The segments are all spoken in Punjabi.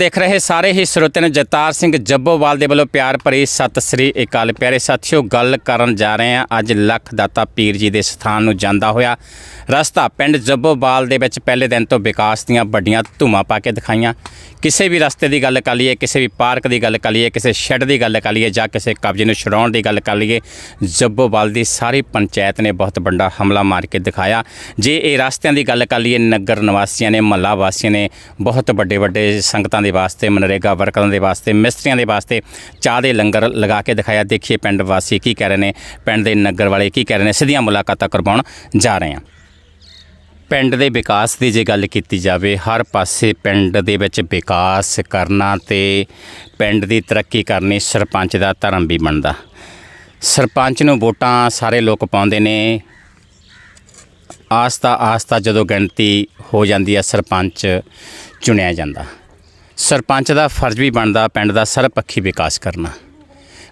ਦੇਖ ਰਹੇ ਸਾਰੇ ਹੀ ਸਰੋਤਿਆਂ ਨੂੰ ਜਗਤਾਰ ਸਿੰਘ ਜੱਬੋਵਾਲ ਦੇ ਵੱਲੋਂ ਪਿਆਰ ਭਰੀ ਸਤਿ ਸ੍ਰੀ ਅਕਾਲ। ਪਿਆਰੇ ਸਾਥੀਓ, ਗੱਲ ਕਰਨ ਜਾ ਰਹੇ ਹਾਂ ਅੱਜ ਲੱਖ ਦਾਤਾ ਪੀਰ ਜੀ ਦੇ ਸਥਾਨ ਨੂੰ ਜਾਂਦਾ ਹੋਇਆ ਰਸਤਾ ਪਿੰਡ ਜੱਬੋਵਾਲ ਦੇ ਵਿੱਚ ਪਹਿਲੇ ਦਿਨ ਤੋਂ ਵਿਕਾਸ ਦੀਆਂ ਵੱਡੀਆਂ ਧੂਮਾਂ ਪਾ ਕੇ ਦਿਖਾਈਆਂ। ਕਿਸੇ ਵੀ ਰਸਤੇ ਦੀ ਗੱਲ ਕਰ ਲਈਏ, ਕਿਸੇ ਵੀ ਪਾਰਕ ਦੀ ਗੱਲ ਕਰ ਲਈਏ, ਕਿਸੇ ਸ਼ੈੱਡ ਦੀ ਗੱਲ ਕਰ ਲਈਏ ਜਾਂ ਕਿਸੇ ਕਬਜ਼ੇ ਨੂੰ ਛੁਡਾਉਣ ਦੀ ਗੱਲ ਕਰ ਲਈਏ, ਜੱਬੋਵਾਲ ਦੀ ਸਾਰੀ ਪੰਚਾਇਤ ਨੇ ਬਹੁਤ ਵੱਡਾ ਹਮਲਾ ਮਾਰ ਕੇ ਦਿਖਾਇਆ। ਜੇ ਇਹ ਰਸਤਿਆਂ ਦੀ ਗੱਲ ਕਰ ਲਈਏ, ਨਗਰ ਨਿਵਾਸੀਆਂ ਨੇ, ਮਹੱਲਾ ਵਾਸੀਆਂ ਨੇ, ਬਹੁਤ ਵੱਡੇ ਵੱਡੇ ਸੰਗਤਾਂ ਦੇ ਵਾਸਤੇ, ਮਨਰੇਗਾ ਵਰਕਰਾਂ ਦੇ ਵਾਸਤੇ, ਮਿਸਤਰੀਆਂ ਦੇ ਵਾਸਤੇ ਚਾਹ ਦੇ ਲੰਗਰ ਲਗਾ ਕੇ ਦਿਖਾਇਆ। ਦੇਖੀਏ ਪਿੰਡ ਵਾਸੀ ਕੀ ਕਹਿ ਰਹੇ ਨੇ, ਪਿੰਡ ਦੇ ਨਗਰ ਵਾਲੇ ਕੀ ਕਹਿ ਰਹੇ ਨੇ, ਸਿੱਧੀਆਂ ਮੁਲਾਕਾਤਾਂ ਕਰਵਾਉਣ ਜਾ ਰਹੇ ਹਾਂ। ਪਿੰਡ ਦੇ ਵਿਕਾਸ ਦੀ ਜੇ ਗੱਲ ਕੀਤੀ ਜਾਵੇ, ਹਰ ਪਾਸੇ ਪਿੰਡ ਦੇ ਵਿੱਚ ਵਿਕਾਸ ਕਰਨਾ ਤੇ ਪਿੰਡ ਦੀ ਤਰੱਕੀ ਕਰਨੀ ਸਰਪੰਚ ਦਾ ਧਰਮ ਵੀ ਬਣਦਾ। ਸਰਪੰਚ ਨੂੰ ਵੋਟਾਂ ਸਾਰੇ ਲੋਕ ਪਾਉਂਦੇ ਨੇ। ਆਸਤਾ ਆਸਤਾ ਜਦੋਂ ਗਿਣਤੀ ਹੋ ਜਾਂਦੀ ਹੈ, ਸਰਪੰਚ ਚੁਣਿਆ ਜਾਂਦਾ। ਸਰਪੰਚ ਦਾ ਫਰਜ਼ ਵੀ ਬਣਦਾ ਪਿੰਡ ਦਾ ਸਰਬਪੱਖੀ ਵਿਕਾਸ ਕਰਨਾ।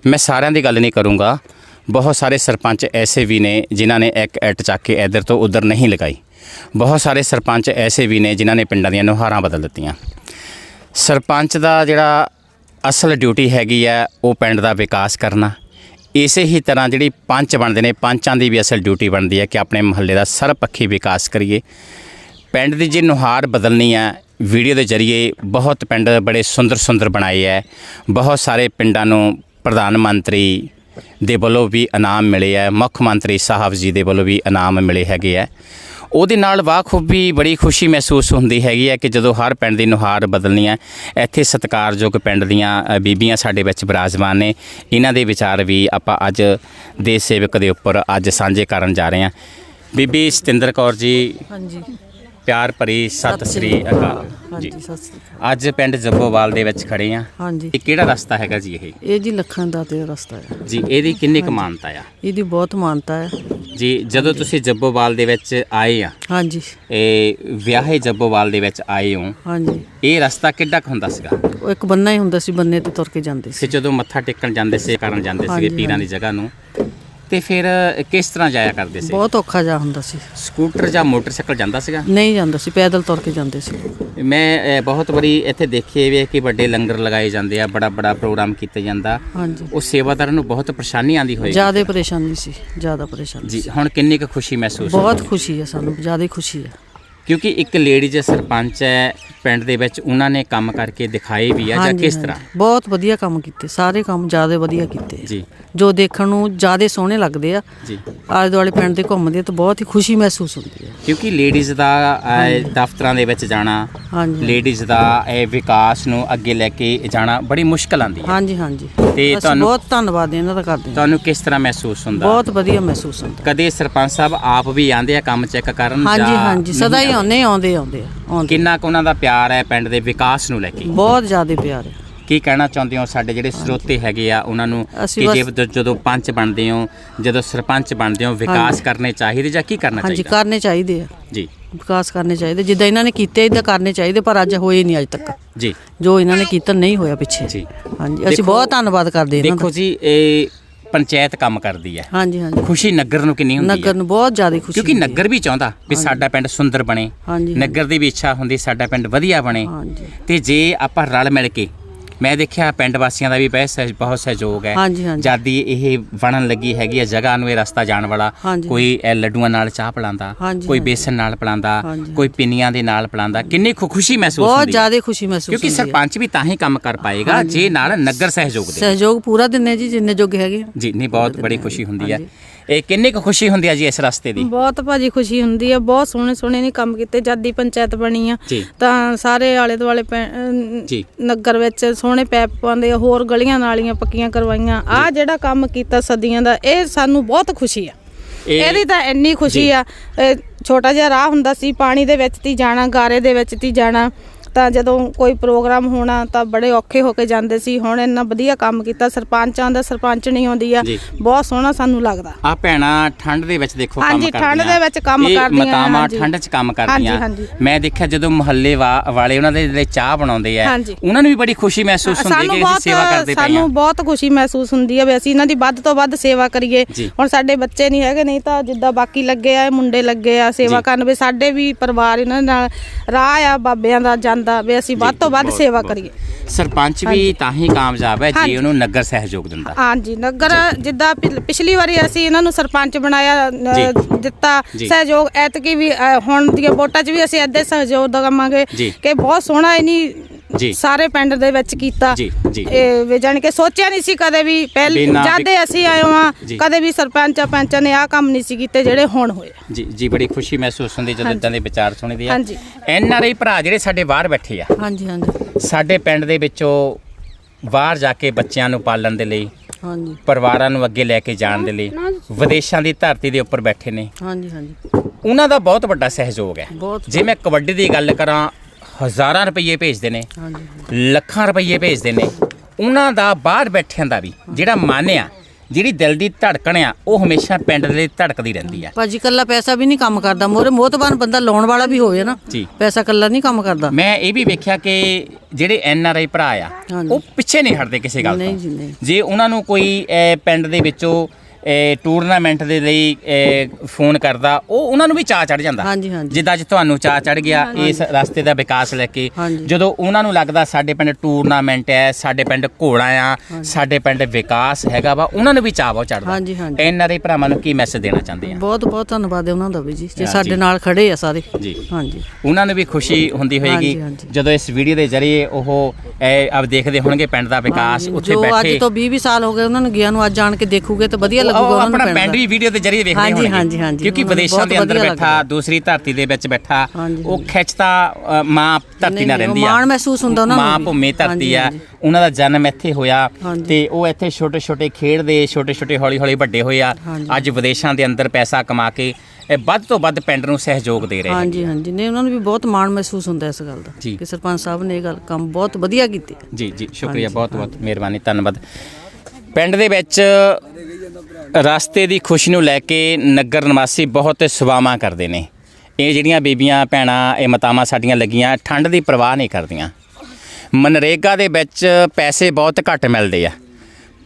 ਮੈਂ ਸਾਰਿਆਂ ਦੀ ਗੱਲ ਨਹੀਂ ਕਰੂੰਗਾ। ਬਹੁਤ ਸਾਰੇ ਸਰਪੰਚ ਐਸੇ ਵੀ ਨੇ ਜਿਨ੍ਹਾਂ ਨੇ ਇੱਕ ਐਟ ਚੱਕ ਕੇ ਇੱਧਰ ਤੋਂ ਉੱਧਰ ਨਹੀਂ ਲਗਾਈ। ਬਹੁਤ ਸਾਰੇ ਸਰਪੰਚ ਐਸੇ ਵੀ ਨੇ ਜਿਨ੍ਹਾਂ ਨੇ ਪਿੰਡਾਂ ਦੀਆਂ ਨੁਹਾਰਾਂ ਬਦਲ ਦਿੱਤੀਆਂ। ਸਰਪੰਚ ਦਾ ਜਿਹੜਾ ਅਸਲ ਡਿਊਟੀ ਹੈਗੀ ਹੈ, ਉਹ ਪਿੰਡ ਦਾ ਵਿਕਾਸ ਕਰਨਾ। ਇਸੇ ਹੀ ਤਰ੍ਹਾਂ ਜਿਹੜੀ ਪੰਚ ਬਣਦੇ ਨੇ, ਪੰਚਾਂ ਦੀ ਵੀ ਅਸਲ ਡਿਊਟੀ ਬਣਦੀ ਹੈ ਕਿ ਆਪਣੇ ਮੁਹੱਲੇ ਦਾ ਸਰਬਪੱਖੀ ਵਿਕਾਸ ਕਰੀਏ। ਪਿੰਡ ਦੀ ਜੇ ਨੁਹਾਰ ਬਦਲਣੀ ਹੈ ਵੀਡੀਓ ਦੇ ਜ਼ਰੀਏ ਬਹੁਤ ਪਿੰਡ ਬੜੇ ਸੁੰਦਰ ਸੁੰਦਰ ਬਣਾਏ ਹੈ ਬਹੁਤ ਸਾਰੇ ਪਿੰਡਾਂ ਨੂੰ ਪ੍ਰਧਾਨ ਮੰਤਰੀ ਦੇ ਵੱਲੋਂ ਵੀ ਇਨਾਮ ਮਿਲੇ ਹੈ ਮੁੱਖ ਮੰਤਰੀ ਸਾਹਿਬ ਜੀ ਦੇ ਵੱਲੋਂ ਵੀ ਇਨਾਮ ਮਿਲੇ ਹੈਗੇ ਹੈ ਉਹਦੇ ਨਾਲ ਵਾਖੂਬੀ ਬੜੀ ਖੁਸ਼ੀ ਮਹਿਸੂਸ ਹੁੰਦੀ ਹੈਗੀ ਹੈ ਕਿ ਜਦੋਂ ਹਰ ਪਿੰਡ ਦੀ ਨੁਹਾਰ ਬਦਲਣੀ ਹੈ ਇੱਥੇ ਸਤਿਕਾਰਯੋਗ ਪਿੰਡ ਦੀਆਂ ਬੀਬੀਆਂ ਸਾਡੇ ਵਿੱਚ ਬਿਰਾਜਮਾਨ ਨੇ। ਇਹਨਾਂ ਦੇ ਵਿਚਾਰ ਵੀ ਆਪਾਂ ਅੱਜ ਦੇਸ਼ ਸੇਵਕ ਦੇ ਉੱਪਰ ਅੱਜ ਸਾਂਝੇ ਕਰਨ ਜਾ ਰਹੇ ਹਾਂ। ਬੀਬੀ ਸਤਿੰਦਰ ਕੌਰ ਜੀ, ਹਾਂਜੀ। ਪਿਆਰ ਭਰੀ ਸਤਿ ਸ੍ਰੀ ਅਕਾਲ। ਜੀ ਹਾਂਜੀ ਸਤਿ ਸ੍ਰੀ ਅਕਾਲ। ਅੱਜ ਪਿੰਡ ਜੱਬੋਵਾਲ ਦੇ ਵਿੱਚ ਖੜੇ ਆ ਹਾਂਜੀ। ਇਹ ਕਿਹੜਾ ਰਸਤਾ ਹੈਗਾ ਜੀ ਇਹ? ਇਹ ਜੀ ਲੱਖਾਂ ਦਾ ਤੇ ਰਸਤਾ ਹੈ। ਜੀ ਇਹਦੀ ਕਿੰਨੀ ਕੁ ਮਾਨਤਾ ਆ? ਇਹਦੀ ਬਹੁਤ ਮਾਨਤਾ ਹੈ। ਜੀ ਜਦੋਂ ਤੁਸੀਂ ਜੱਬੋਵਾਲ ਦੇ ਵਿੱਚ ਆਏ ਆ ਹਾਂਜੀ। ਇਹ ਵਿਆਹੇ ਜੱਬੋਵਾਲ ਦੇ ਵਿੱਚ ਆਏ ਹੋ ਹਾਂਜੀ। ਇਹ ਰਸਤਾ ਕਿੱਡਾ ਕੁ ਹੁੰਦਾ ਸੀਗਾ? ਉਹ ਇੱਕ ਬੰਨਾ ਹੀ ਹੁੰਦਾ ਸੀ ਬੰਨੇ ਤੇ ਤੁਰ ਕੇ ਜਾਂਦੇ ਸੀ। ਜਦੋਂ ਮੱਥਾ ਟੇਕਣ ਜਾਂਦੇ ਸੀ ਕਰਨ ਜਾਂਦੇ ਸੀਗੇ ਹਾਂਜੀ, ਪੀਰਾਂ ਦੀ ਜਗ੍ਹਾ ਨੂੰ ਤੇ ਫਿਰ ਕਿਸ ਤਰ੍ਹਾਂ ਜਾਇਆ ਕਰਦੇ ਸੀ? ਬਹੁਤ ਔਖਾ ਜਾ ਹੁੰਦਾ ਸੀ। ਸਕੂਟਰ ਜਾਂ ਮੋਟਰਸਾਈਕਲ ਜਾਂਦਾ ਸੀਗਾ? ਨਹੀਂ ਜਾਂਦਾ ਸੀ ਪੈਦਲ ਤੁਰ ਕੇ ਜਾਂਦੇ ਸੀ। ਮੈਂ ਅ, ਬਹੁਤ ਵਾਰੀ ਇੱਥੇ ਦੇਖੇ ਵੀ ਕਿ ਵੱਡੇ ਲੰਗਰ ਲਗਾਏ ਜਾਂਦੇ ਆ ਬੜਾ ਬੜਾ ਪ੍ਰੋਗਰਾਮ ਕੀਤਾ ਜਾਂਦਾ। ਹਾਂਜੀ। ਉਹ ਸੇਵਾਦਾਰਾਂ ਨੂੰ ਬਹੁਤ ਪਰੇਸ਼ਾਨੀ ਆਂਦੀ ਹੋਏਗੀ। ਜ਼ਿਆਦਾ ਪਰੇਸ਼ਾਨੀ ਸੀ ਜ਼ਿਆਦਾ ਪਰੇਸ਼ਾਨੀ ਜੀ ਹੁਣ ਕਿੰਨੀ ਕੁ ਖੁਸ਼ੀ ਮਹਿਸੂਸ ਬਹੁਤ ਖੁਸ਼ੀ ਹੈ ਸਾਨੂੰ ਜ਼ਿਆਦਾ ਖੁਸ਼ੀ ਹੈ। ਕਿਉਂਕਿ ਇੱਕ ਲੇਡੀਜ਼ ਸਰਪੰਚ ਹੈ ਪਿੰਡ ਦੇ ਵਿੱਚ ਉਹਨਾਂ ਨੇ ਕੰਮ ਕਰਕੇ ਦਿਖਾਏ ਵੀ ਆ ਜਾਂ ਹਾਂਜੀ, ਕਿਸ ਹਾਂਜੀ। ਤਰ੍ਹਾਂ? ਬਹੁਤ ਵਧੀਆ ਕੰਮ ਕੀਤੇ ਸਾਰੇ ਕੰਮ ਜ਼ਿਆਦਾ ਵਧੀਆ ਕੀਤੇ। ਜੀ। ਜੋ ਦੇਖਣ ਨੂੰ ਜ਼ਿਆਦਾ ਸੋਹਣੇ ਲੱਗਦੇ ਆ ਜੀ। ਆਲੇ ਦੁਆਲੇ ਪਿੰਡ ਦੇ ਘੁੰਮਦੇ ਤਾਂ ਬਹੁਤ ਹੀ ਖੁਸ਼ੀ ਮਹਿਸੂਸ ਹੁੰਦੀ ਹੈ। ਕਿਉਂਕਿ ਲੇਡੀਜ਼ ਦਾ ਅਹ, ਦਫ਼ਤਰਾਂ ਦੇ ਵਿੱਚ ਜਾਣਾ ਹਾਂਜੀ। ਲੇਡੀਜ਼ ਦਾ ਇਹ ਵਿਕਾਸ ਨੂੰ ਅੱਗੇ ਲੈ ਕੇ ਜਾਣਾ ਬੜੀ ਮੁਸ਼ਕਲ ਆਂਦੀ ਹੈ। ਹਾਂਜੀ ਹਾਂਜੀ। ਤੇ ਅਸੀਂ ਤੁਹਾਨੂੰ- ਬਹੁਤ ਧੰਨਵਾਦ ਇਹਨਾਂ ਦਾ ਕਰਦੇ ਹਾਂ। ਤੁਹਾਨੂੰ ਕਿਸ ਤਰ੍ਹਾਂ ਮਹਿਸੂਸ ਹੁੰਦਾ? ਬਹੁਤ ਵਧੀਆ ਮਹਿਸੂਸ ਹੁੰਦਾ। ਕਦੇ ਸਰਪੰਚ ਸਾਹਿਬ ਆਪ ਵੀ ਆਂਦੇ ਆ ਕੰਮ ਚੈੱਕ ਕਰਨ ਹਾਂਜੀ ਜਾਂ ਹਾਂਜੀ ਸਦਾ ਹੀ ਆਉਂਦੇ ਆਉਂਦੇ ਆਉਂਦੇ ਆ ਆਉਂਦੇ। ਕਿੰਨਾ ਕੁ ਉਹਨਾਂ ਦਾ ਪਿਆਰ ਹੈ ਪਿੰਡ ਦੇ ਵਿਕਾਸ ਨੂੰ ਲੈ ਕੇ? ਬਹੁਤ ਜ਼ਿਆਦਾ ਪਿਆਰ ਹੈ। ਕੀ ਕਹਿਣਾ ਚਾਹੁੰਦੇ ਹੋ ਸਾਡੇ ਜਿਹੜੇ ਸਰੋਤੇ ਹੈਗੇ ਆ ਉਹਨਾਂ ਨੂੰ ਅਸੀਂ ਕਿ ਬਸ- ਜੇ ਜਦੋਂ- ਪੰਚ ਬਣਦੇ ਹੋ ਜਦੋਂ ਸਰਪੰਚ ਬਣਦੇ ਹੋ ਵਿਕਾਸ ਕਰਨੇ ਚਾਹੀਦੇ ਜਾਂ ਕੀ ਕਰਨਾ ਹਾਂਜੀ ਚਾਹੀਦਾ? ਕਰਨੇ ਚਾਹੀਦੇ ਆ। ਜੀ। ਵਿਕਾਸ ਕਰਨੇ ਚਾਹੀਦੇ। ਜਿੱਦਾਂ ਇਹਨਾਂ ਨੇ ਕੀਤੇ ਇਦਾਂ ਕਰਨੇ ਚਾਹੀਦੇ ਪਰ ਅੱਜ ਹੋਏ ਨਹੀਂ ਅੱਜ ਤੱਕ। ਜੀ। ਜੋ ਇਹਨਾਂ ਨੇ ਕੀਤਾ ਨਹੀਂ ਹੋਇਆ ਪਿੱਛੇ। ਜੀ। ਹਾਂਜੀ ਅਸੀਂ ਦੇਖੋ- ਬਹੁਤ ਧੰਨਵਾਦ ਕਰਦੇ ਇਹਨਾਂ ਦੇਖੋ ਜੀ ਇਹ ਪੰਚਾਇਤ ਕੰਮ ਕਰਦੀ ਹੈ। ਹਾਂਜੀ ਹਾਂਜੀ। ਖੁਸ਼ੀ ਨਗਰ ਨੂੰ ਕਿੰਨੀ ਹੁੰਦੀ ਨਗਰ ਨੂੰ ਬਹੁਤ ਜ਼ਿਆਦਾ ਖੁਸ਼ੀ ਕਿਉਂਕਿ। ਨਗਰ ਵੀ ਚਾਹੁੰਦਾ ਵੀ ਸਾਡਾ ਪਿੰਡ ਸੁੰਦਰ ਬਣੇ। ਹਾਂਜੀ। ਨਗਰ ਦੀ ਵੀ ਇੱਛਾ ਹੁੰਦੀ ਸਾਡਾ ਪਿੰਡ ਵਧੀਆ ਬਣੇ। ਹਾਂਜੀ। ਤੇ ਜੇ ਆਪਾਂ ਰਲ ਮਿਲ ਕੇ ਮੈਂ ਦੇਖਿਆ ਪਿੰਡ ਵਾਸੀਆਂ ਦਾ ਵੀ ਬਹੁਤ ਸਹਿ- ਬਹੁਤ ਸਹਿਯੋਗ ਹੈ। ਜਦ ਇਹ ਬਣਨ ਲੱਗੀ ਹੈਗੀ ਹੈ ਜਗ੍ਹਾ ਨੂੰ ਇਹ ਰਸਤਾ ਜਾਣ ਵਾਲਾ। ਕੋਈ ਇਹ ਲੱਡੂਆਂ ਨਾਲ ਚਾਹ ਪਿਲਾਉਂਦਾ ਹਾਂਜੀ, ਕੋਈ। ਬੇਸਨ ਨਾਲ ਪਿਲਾਉਂਦਾ ਹਾਂਜੀ, ਕੋਈ ਪਿੰਨੀਆਂ ਦੇ ਨਾਲ ਪਿਲਾਉਂਦਾ ਕਿੰਨੀ ਖੁਸ਼ੀ ਮਹਿਸੂਸ ਬਹੁਤ ਹੁੰਦੀ ਹੈ। ਜ਼ਿਆਦਾ ਖੁਸ਼ੀ ਮਹਿਸੂਸ ਕਿਉਂਕਿ ਸਰਪੰਚ ਵੀ ਤਾਂ ਹੀ ਕੰਮ ਕਰ ਪਾਏਗਾ ਜੇ ਨਾਲ ਨਗਰ ਸਹਿਯੋਗ ਦੇ। ਸਹਿਯੋਗ ਪੂਰਾ ਦਿੰਨੇ ਜੀ ਜਿੰਨੇ ਜੋਗੇ ਹੈਗੇ। ਜੀ ਨਹੀਂ ਬਹੁਤ ਬੜੀ ਖੁਸ਼ੀ ਹੁੰਦੀ ਹੈ। ਇਹ ਕਿੰਨੀ ਕੁ ਖੁਸ਼ੀ ਹੁੰਦੀ ਹੈ ਜੀ ਇਸ ਰਸਤੇ ਦੀ? ਬਹੁਤ ਭਾਜੀ ਖੁਸ਼ੀ ਹੁੰਦੀ ਆ ਬਹੁਤ ਸੋਹਣੇ ਸੋਹਣੇ ਨੇ ਕੰਮ ਕੀਤੇ ਜਦ ਦੀ ਪੰਚਾਇਤ ਬਣੀ ਆ। ਜੀ। ਤਾਂ ਸਾਰੇ ਆਲੇ ਦੁਆਲੇ ਪੈ- ਅਮ, ਜੀ। ਨਗਰ ਵਿੱਚ ਸੋਹਣੇ ਪੈਪ ਪਾਉਂਦੇ ਆ ਹੋਰ ਗਲੀਆਂ ਨਾਲੀਆਂ ਪੱਕੀਆਂ ਕਰਵਾਈਆਂ। ਆ ਜਿਹੜਾ ਕੰਮ ਕੀਤਾ ਸਦੀਆਂ ਦਾ ਇਹ ਸਾਨੂੰ ਬਹੁਤ ਖੁਸ਼ੀ ਆ। ਇਹ ਇਹਦੀ ਤਾਂ ਇੰਨੀ ਖੁਸ਼ੀ। ਆ ਇਹ ਛੋਟਾ ਜਿਹਾ ਰਾਹ ਹੁੰਦਾ ਸੀ ਪਾਣੀ ਦੇ ਵਿੱਚ ਤੀ ਜਾਣਾ ਗਾਰੇ ਦੇ ਵਿੱਚ ਤੀ ਜਾਣਾ। ਤਾਂ ਜਦੋਂ ਕੋਈ ਪ੍ਰੋਗਰਾਮ ਹੋਣਾ ਤਾਂ ਬੜੇ ਔਖੇ ਹੋ ਕੇ ਜਾਂਦੇ ਸੀ ਹੁਣ ਇੰਨਾ ਵਧੀਆ ਕੰਮ ਕੀਤਾ ਸਰਪੰਚਾਂ ਦਾ ਸਰਪੰਚ ਨਹੀਂ ਆਉਂਦੀ ਆ ਜੀ। ਬਹੁਤ ਸੋਹਣਾ ਸਾਨੂੰ ਲੱਗਦਾ ਆ ਭੈਣਾ ਠੰਡ ਦੇ ਵਿੱਚ ਦੇਖੋ ਕੰਮ ਹਾਂਜੀ, ਕਰਦੀਆਂ ਠੰਡ ਦੇ ਵਿੱਚ ਕੰਮ ਇਹ ਕਰਦੀਆਂ, ਮਕਾਮਾਂ ਹਾਂਜੀ। ਠੰਡ 'ਚ ਕੰਮ ਕਰਦੀਆਂ ਹਾਂਜੀ। ਮੈਂ ਦੇਖਿਆ ਜਦੋਂ ਮੁਹੱਲੇ ਵਾ- ਵਾਲੇ ਉਹਨਾਂ ਦੇ ਜਿਹੜੇ ਚਾਹ ਬਣਾਉਂਦੇ ਆ ਹਾਂਜੀ। ਉਹਨਾਂ ਨੂੰ ਵੀ ਬੜੀ ਖੁਸ਼ੀ ਮਹਿਸੂਸ ਹੁੰਦੀ ਹੈ ਕਿ ਅਸੀਂ ਸੇਵਾ ਕਰਦੇ ਪਏ ਹਾਂ ਸਾਨੂੰ ਬਹੁਤ ਖੁਸ਼ੀ ਮਹਿਸੂਸ ਹੁੰਦੀ ਹੈ ਵੀ ਅਸੀਂ ਇਹਨਾਂ ਦੀ ਵੱਧ ਤੋਂ ਵੱਧ ਸੇਵਾ ਕਰੀਏ ਜੀ। ਹੁਣ ਸਾਡੇ ਬੱਚੇ ਨਹੀਂ ਹੈਗੇ ਨਹੀਂ ਤਾਂ ਜਿੱਦਾਂ ਬਾਕੀ ਲੱਗੇ ਆ ਇਹ ਮੁੰਡੇ ਲੱਗੇ ਆ ਸੇਵਾ ਜੀ। ਕਰਨ ਵੀ ਸਾਡੇ ਵੀ ਪਰਿਵਾਰ ਇਹਨਾਂ ਨਾਲ ਰਾਹ ਆ ਬਾਬਿਆਂ ਦਾ ਜਾਂਦਾ ਵੀ ਅਸੀਂ ਵੱਧ ਤੋਂ ਵੱਧ ਸੇਵਾ। ਕਰੀਏ ਸਰਪੰਚ ਵੀ ਤਾਂ ਹੀ ਕਾਮਯਾਬ ਹੈ ਜੇ। ਉਹਨੂੰ ਨਗਰ ਸਹਿਯੋਗ ਦਿੰਦਾ ਹਾਂਜੀ ਨਗਰ ਜਿੱਦਾਂ ਪਿ- ਪਿਛਲੀ ਵਾਰੀ ਅਸੀਂ ਇਹਨਾਂ ਨੂੰ ਸਰਪੰਚ ਬਣਾਇਆ ਅ, ਜੀ। ਦਿੱਤਾ ਜੀ। ਸਹਿਯੋਗ ਐਤਕੀ ਵੀ ਅ, ਹੁਣ ਦੀਆਂ ਵੋਟਾਂ 'ਚ ਵੀ ਅਸੀਂ ਅੱਧੇ ਸਹਿਯੋਗ ਦਵਾਂਗੇ ਜੀ। ਕਿ ਬਹੁਤ ਸੋਹਣਾ ਇਹਨੀ ਜੀ। ਸਾਰੇ ਪਿੰਡ ਦੇ ਵਿੱਚ ਕੀਤਾ। ਜੀ, ਜੀ। ਇਹ ਵੀ ਜਾਣੀ ਕਿ ਸੋਚਿਆ ਨਹੀਂ ਸੀ ਕਦੇ ਵੀ ਪਹਿਲ ਨਾ ਵੀ- ਜਦ ਦੇ ਅਸੀਂ ਆਏ ਜੀ। ਹਾਂ ਕਦੇ ਵੀ ਸਰਪੰਚ ਪੰਚਾਂ ਨੇ ਆਹ ਕੰਮ ਨਹੀਂ ਸੀ ਕੀਤੇ ਜਿਹੜੇ ਹੁਣ ਹੋਏ। ਜੀ ਜੀ ਬੜੀ ਖੁਸ਼ੀ ਮਹਿਸੂਸ ਹੁੰਦੀ ਜਦੋਂ ਇਦਾਂ ਦੇ ਵਿਚਾਰ ਸੁਣੀਦੇ ਆ। ਹਾਂਜੀ। ਐਨ ਆਰ ਆਈ ਭਰਾ ਜਿਹੜੇ ਸਾਡੇ ਬਾਹਰ ਬੈਠੇ ਆ। ਹਾਂਜੀ ਹਾਂਜੀ। ਸਾਡੇ ਪਿੰਡ ਦੇ ਵਿੱਚੋਂ ਬਾਹਰ ਜਾ ਕੇ ਬੱਚਿਆਂ ਨੂੰ ਪਾਲਣ ਦੇ ਲਈ ਹਾਂਜੀ। ਪਰਿਵਾਰਾਂ ਨੂੰ ਅੱਗੇ ਲੈ ਕੇ ਜਾਣ ਦੇ ਲਈ ਵਿਦੇਸ਼ਾਂ ਦੀ ਧਰਤੀ ਦੇ ਉੱਪਰ ਬੈਠੇ ਨੇ। ਹਾਂਜੀ ਹਾਂਜੀ। ਉਹਨਾਂ ਦਾ ਬਹੁਤ ਵੱਡਾ ਸਹਿਯੋਗ ਹੈ। ਬਹੁਤ। ਜੇ ਮੈਂ ਕਬੱਡੀ ਦੀ ਗੱਲ ਕਰਾਂ ਹਜ਼ਾਰਾਂ ਰੁਪਏ ਭੇਜਦੇ ਨੇ ਹਾਂਜੀ ਲੱਖਾਂ ਰੁਪਏ ਭੇਜਦੇ ਨੇ ਉਹਨਾਂ ਦਾ ਬਾਹਰ ਬੈਠਿਆਂ ਦਾ ਵੀ ਜਿਹੜਾ ਮਨ ਆ ਜਿਹੜੀ ਦਿਲ ਦੀ ਧੜਕਣ ਆ ਉਹ ਹਮੇਸ਼ਾ ਪਿੰਡ ਦੇ ਲਈ ਧੜਕਦੀ ਰਹਿੰਦੀ ਆ ਭਾਜੀ ਕੱਲਾ ਪੈਸਾ ਵੀ ਨਹੀਂ ਕੰਮ ਕਰਦਾ ਮੋਰੇ ਮੋਤਬਾਨ ਬੰਦਾ ਲਾਉਣ ਵਾਲਾ ਵੀ ਹੋਵੇ ਨਾ ਜੀ। ਪੈਸਾ ਕੱਲਾ ਨਹੀਂ ਕੰਮ ਕਰਦਾ ਮੈਂ ਇਹ ਵੀ ਵੇਖਿਆ ਕਿ ਜਿਹੜੇ ਐਨ ਆਰ ਆਈ ਭਰਾ ਆ ਹਾਂਜੀ। ਉਹ ਪਿੱਛੇ ਨਹੀਂ ਹਟਦੇ ਕਿਸੇ ਗੱਲ ਨਹੀਂ ਤੋਂ ਜੀ, ਨਹੀਂ। ਜੇ ਉਹਨਾਂ ਨੂੰ ਕੋਈ ਅਹ, ਪਿੰਡ ਦੇ ਵਿੱਚੋਂ ਟੂਰਨਾਮੈਂਟ ਦੇ ਲਈ ਫੋਨ ਕਰਦਾ ਉਹ ਉਹਨਾਂ ਨੂੰ ਵੀ ਚਾਹ ਚੜ ਜਾਂਦਾ ਹਾਂਜੀ, ਹਾਂਜੀ। ਜਿੱਦਾਂ ਅੱਜ ਤੁਹਾਨੂੰ ਚਾਹ ਚੜ ਗਿਆ ਇਸ ਰਸਤੇ ਦਾ ਵਿਕਾਸ ਲੈ ਕੇ। ਜਦੋਂ ਉਹਨਾਂ ਨੂੰ ਲੱਗਦਾ ਸਾਡੇ ਪਿੰਡ ਟੂਰਨਾਮੈਂਟ ਹੈ ਸਾਡੇ ਪਿੰਡ ਘੋੜਾ ਆ ਸਾਡੇ ਪਿੰਡ ਵਿਕਾਸ ਹੈਗਾ ਵਾ ਉਹਨਾਂ ਨੂੰ ਵੀ ਚਾਹ ਬਹੁਤ ਚੜਦਾ ਹਾਂਜੀ, ਹਾਂਜੀ। ਐਨ ਆਰ ਆਈ ਭਰਾਵਾਂ ਨੂੰ ਕੀ ਮੈਸੇਜ ਦੇਣਾ ਚਾਹੁੰਦੇ ਆ ਬਹੁਤ ਬਹੁਤ ਧੰਨਵਾਦ ਹੈ ਉਹਨਾਂ ਦਾ ਵੀ ਜੀ ਸਾਡੇ। ਨਾਲ ਖੜੇ ਆ ਸਾਰੇ ਜੀ। ਹਾਂਜੀ ਉਹਨਾਂ ਨੂੰ ਵੀ ਖੁਸ਼ੀ ਹੁੰਦੀ ਹੋਏਗੀ। ਜਦੋਂ ਇਸ ਵੀਡੀਓ ਦੇ ਜ਼ਰੀਏ ਉਹ ਆਪ ਦੇਖਦੇ ਹੋਣਗੇ ਪਿੰਡ ਦਾ ਵਿਕਾਸ ਉੱਥੇ ਜੋ ਅੱਜ ਬੈਠੇ ਤੋਂ 20 20 ਸਾਲ ਹੋ ਗਏ ਉਹਨਾਂ ਨੂੰ ਗਿਆ ਨੂੰ ਅੱਜ ਆਣ ਕੇ ਦੇਖੂਗੇ ਤਾਂ ਵਧੀਆ ਲੱਗੂਗਾ ਉਹਨਾਂ ਨੂੰ ਆਪਣਾ ਵੀਡੀਓ ਦੇ ਜ਼ਰੀਏ ਵੇਖਦੇ ਹੋਣਗੇ ਹਾਂਜੀ, ਹਾਂਜੀ। ਕਿਉਂਕਿ ਵਿਦੇਸ਼ਾਂ ਦੇ ਅੰਦਰ ਬੈਠਾ। ਦੂਸਰੀ ਧਰਤੀ ਦੇ ਵਿੱਚ ਬੈਠਾ ਉਹ। ਖਿੱਚਤਾ ਮਾਂ ਧਰਤੀ ਨਾਲ ਰਹਿੰਦੀ ਆ ਮਾਣ ਮਹਿਸੂਸ ਹੁੰਦਾ ਉਹਨਾਂ ਨੂੰ ਮਾਂ। ਭੂਮੀ ਧਰਤੀ ਆ। ਉਹਨਾਂ ਦਾ ਜਨਮ ਇੱਥੇ ਹੋਇਆ। ਤੇ ਉਹ ਇੱਥੇ ਛੋਟੇ ਛੋਟੇ ਖੇਡਦੇ ਛੋਟੇ ਛੋਟੇ ਹੌਲੀ ਹੌਲੀ ਵੱਡੇ ਹੋਏ ਆ। ਅੱਜ ਵਿਦੇਸ਼ਾਂ ਦੇ ਅੰਦਰ ਪੈਸਾ ਕਮਾ ਕੇ ਇਹ ਵੱਧ ਤੋਂ ਵੱਧ ਪਿੰਡ ਨੂੰ ਸਹਿਯੋਗ ਦੇ ਰਹੇ ਨੇ ਹਾਂਜੀ ਹਾਂਜੀ ਨਹੀਂ ਉਹਨਾਂ ਨੂੰ ਵੀ ਬਹੁਤ ਮਾਣ ਮਹਿਸੂਸ ਹੁੰਦਾ ਇਸ ਗੱਲ ਦਾ। ਕਿ ਸਰਪੰਚ ਸਾਹਿਬ ਨੇ ਇਹ ਗੱਲ ਕੰਮ ਬਹੁਤ ਵਧੀਆ ਕੀਤੀ ਜੀ ਜੀ ਸ਼ੁਕਰੀਆ ਬਹੁਤ ਬਹੁਤ ਮਿਹਰਬਾਨੀ ਧੰਨਵਾਦ ਪਿੰਡ ਦੇ ਵਿੱਚ ਰਸਤੇ ਦੀ ਖੁਸ਼ੀ ਨੂੰ ਲੈ ਕੇ ਨਗਰ ਨਿਵਾਸੀ ਬਹੁਤ ਸੇਵਾਵਾਂ ਕਰਦੇ ਨੇ। ਇਹ ਜਿਹੜੀਆਂ ਬੀਬੀਆਂ, ਭੈਣਾਂ, ਇਹ ਮਤਾਵਾਂ ਸਾਡੀਆਂ ਲੱਗੀਆਂ, ਠੰਡ ਦੀ ਪਰਵਾਹ ਨਹੀਂ ਕਰਦੀਆਂ। ਮਨਰੇਗਾ ਦੇ ਵਿੱਚ ਪੈਸੇ ਬਹੁਤ ਘੱਟ ਮਿਲਦੇ ਆ,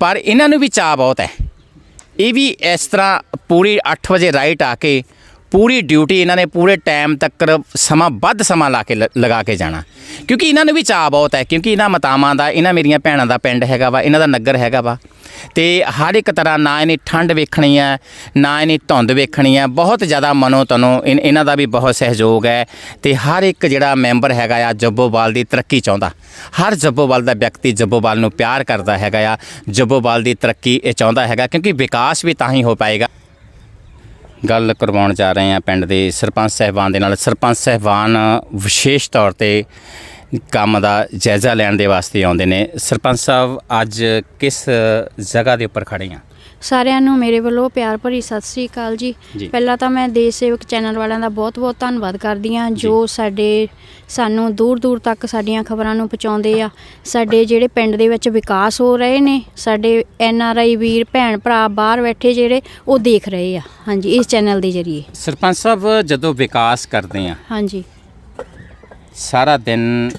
ਪਰ ਇਹਨਾਂ ਨੂੰ ਵੀ ਚਾਹ ਬਹੁਤ ਹੈ। ਇਹ ਵੀ ਇਸ ਤਰ੍ਹਾਂ ਪੂਰੀ 8 ਵਜੇ ਰਾਈਟ ਆ ਕੇ ਪੂਰੀ ਡਿਊਟੀ ਇਹਨਾਂ ਨੇ ਪੂਰੇ ਟਾਈਮ ਤੱਕ ਸਮਾਂ ਵੱਧ ਸਮਾਂ ਲਾ ਕੇ ਲ- ਲਗਾ ਕੇ ਜਾਣਾ। ਕਿਉਂਕਿ ਇਹਨਾਂ ਨੂੰ ਵੀ ਚਾਹ ਬਹੁਤ ਹੈ, ਕਿਉਂਕਿ ਇਹਨਾਂ ਮਤਾਵਾਂ ਦਾ, ਇਹਨਾਂ ਮੇਰੀਆਂ ਭੈਣਾਂ ਦਾ ਪਿੰਡ ਹੈਗਾ ਵਾ, ਇਹਨਾਂ ਦਾ ਨਗਰ ਹੈਗਾ ਵਾ। ਤੇ ਹਰ ਇੱਕ ਤਰ੍ਹਾਂ ਨਾ ਇਹਨੇ ਠੰਡ ਵੇਖਣੀ ਹੈ, ਨਾ ਇਹਨੇ ਧੁੰਦ ਵੇਖਣੀ ਹੈ, ਬਹੁਤ ਜ਼ਿਆਦਾ ਮਨੋ ਤਨੋ ਇਨ- ਇਹਨਾਂ ਦਾ ਵੀ ਬਹੁਤ ਸਹਿਯੋਗ ਹੈ। ਤੇ ਹਰ ਇੱਕ ਜਿਹੜਾ ਮੈਂਬਰ ਹੈਗਾ ਆ, ਜੱਬੋਵਾਲ ਦੀ ਤਰੱਕੀ ਚਾਹੁੰਦਾ। ਹਰ ਜੱਬੋਵਾਲ ਦਾ ਵਿਅਕਤੀ ਜੱਬੋਵਾਲ ਨੂੰ ਪਿਆਰ ਕਰਦਾ ਹੈਗਾ ਆ, ਜੱਬੋਵਾਲ ਦੀ ਤਰੱਕੀ ਇਹ ਚਾਹੁੰਦਾ ਹੈਗਾ, ਕਿਉਂਕਿ ਵਿਕਾਸ ਵੀ ਤਾਂ ਹੀ ਹੋ ਪਾਏਗਾ। ਗੱਲ ਕਰਵਾਉਣ ਜਾ ਰਹੇ ਹਾਂ ਪਿੰਡ ਦੇ ਸਰਪੰਚ ਸਹਿਬਾਨ ਦੇ ਨਾਲ। ਸਰਪੰਚ ਸਹਿਬਾਨ ਵਿਸ਼ੇਸ਼ ਤੌਰ ਤੇ ਕੰਮ ਦਾ ਜਾਇਜ਼ਾ ਲੈਣ ਦੇ ਵਾਸਤੇ ਆਉਂਦੇ ਨੇ। ਸਰਪੰਚ ਸਾਹਿਬ, ਅੱਜ ਕਿਸ ਜਗ੍ਹਾ ਦੇ ਉੱਪਰ ਖੜੇ ਆ ਸਾਰਿਆਂ ਨੂੰ ਮੇਰੇ ਵੱਲੋਂ ਪਿਆਰ ਭਰੀ ਸਤਿ ਸ੍ਰੀ ਅਕਾਲ ਜੀ। ਜੀ। ਪਹਿਲਾਂ ਤਾਂ ਮੈਂ ਦੇਸ਼ ਸੇਵਕ ਚੈਨਲ ਵਾਲਿਆਂ ਦਾ ਬਹੁਤ-ਬਹੁਤ ਧੰਨਵਾਦ ਕਰਦੀ ਹਾਂ ਜੋ ਸਾਡੇ ਸਾਨੂੰ ਦੂਰ-ਦੂਰ ਤੱਕ ਸਾਡੀਆਂ ਖਬਰਾਂ ਨੂੰ ਪਹੁੰਚਾਉਂਦੇ ਆ। ਸਾਡੇ ਜਿਹੜੇ ਪਿੰਡ ਦੇ ਵਿੱਚ ਵਿਕਾਸ ਹੋ ਰਹੇ ਨੇ ਸਾਡੇ ਐਨ ਆਰ ਆਈ ਵੀਰ ਭੈਣ ਭਰਾ ਬਾਹਰ ਬੈਠੇ ਜਿਹੜੇ ਉਹ ਦੇਖ ਰਹੇ ਆ। ਹਾਂਜੀ ਇਸ ਚੈਨਲ ਦੇ ਜ਼ਰੀਏ। ਸਰਪੰਚ ਸਾਹਿਬ ਜਦੋਂ ਵਿਕਾਸ ਕਰਦੇ ਆ ਹਾਂਜੀ। ਸਾਰਾ ਦਿਨ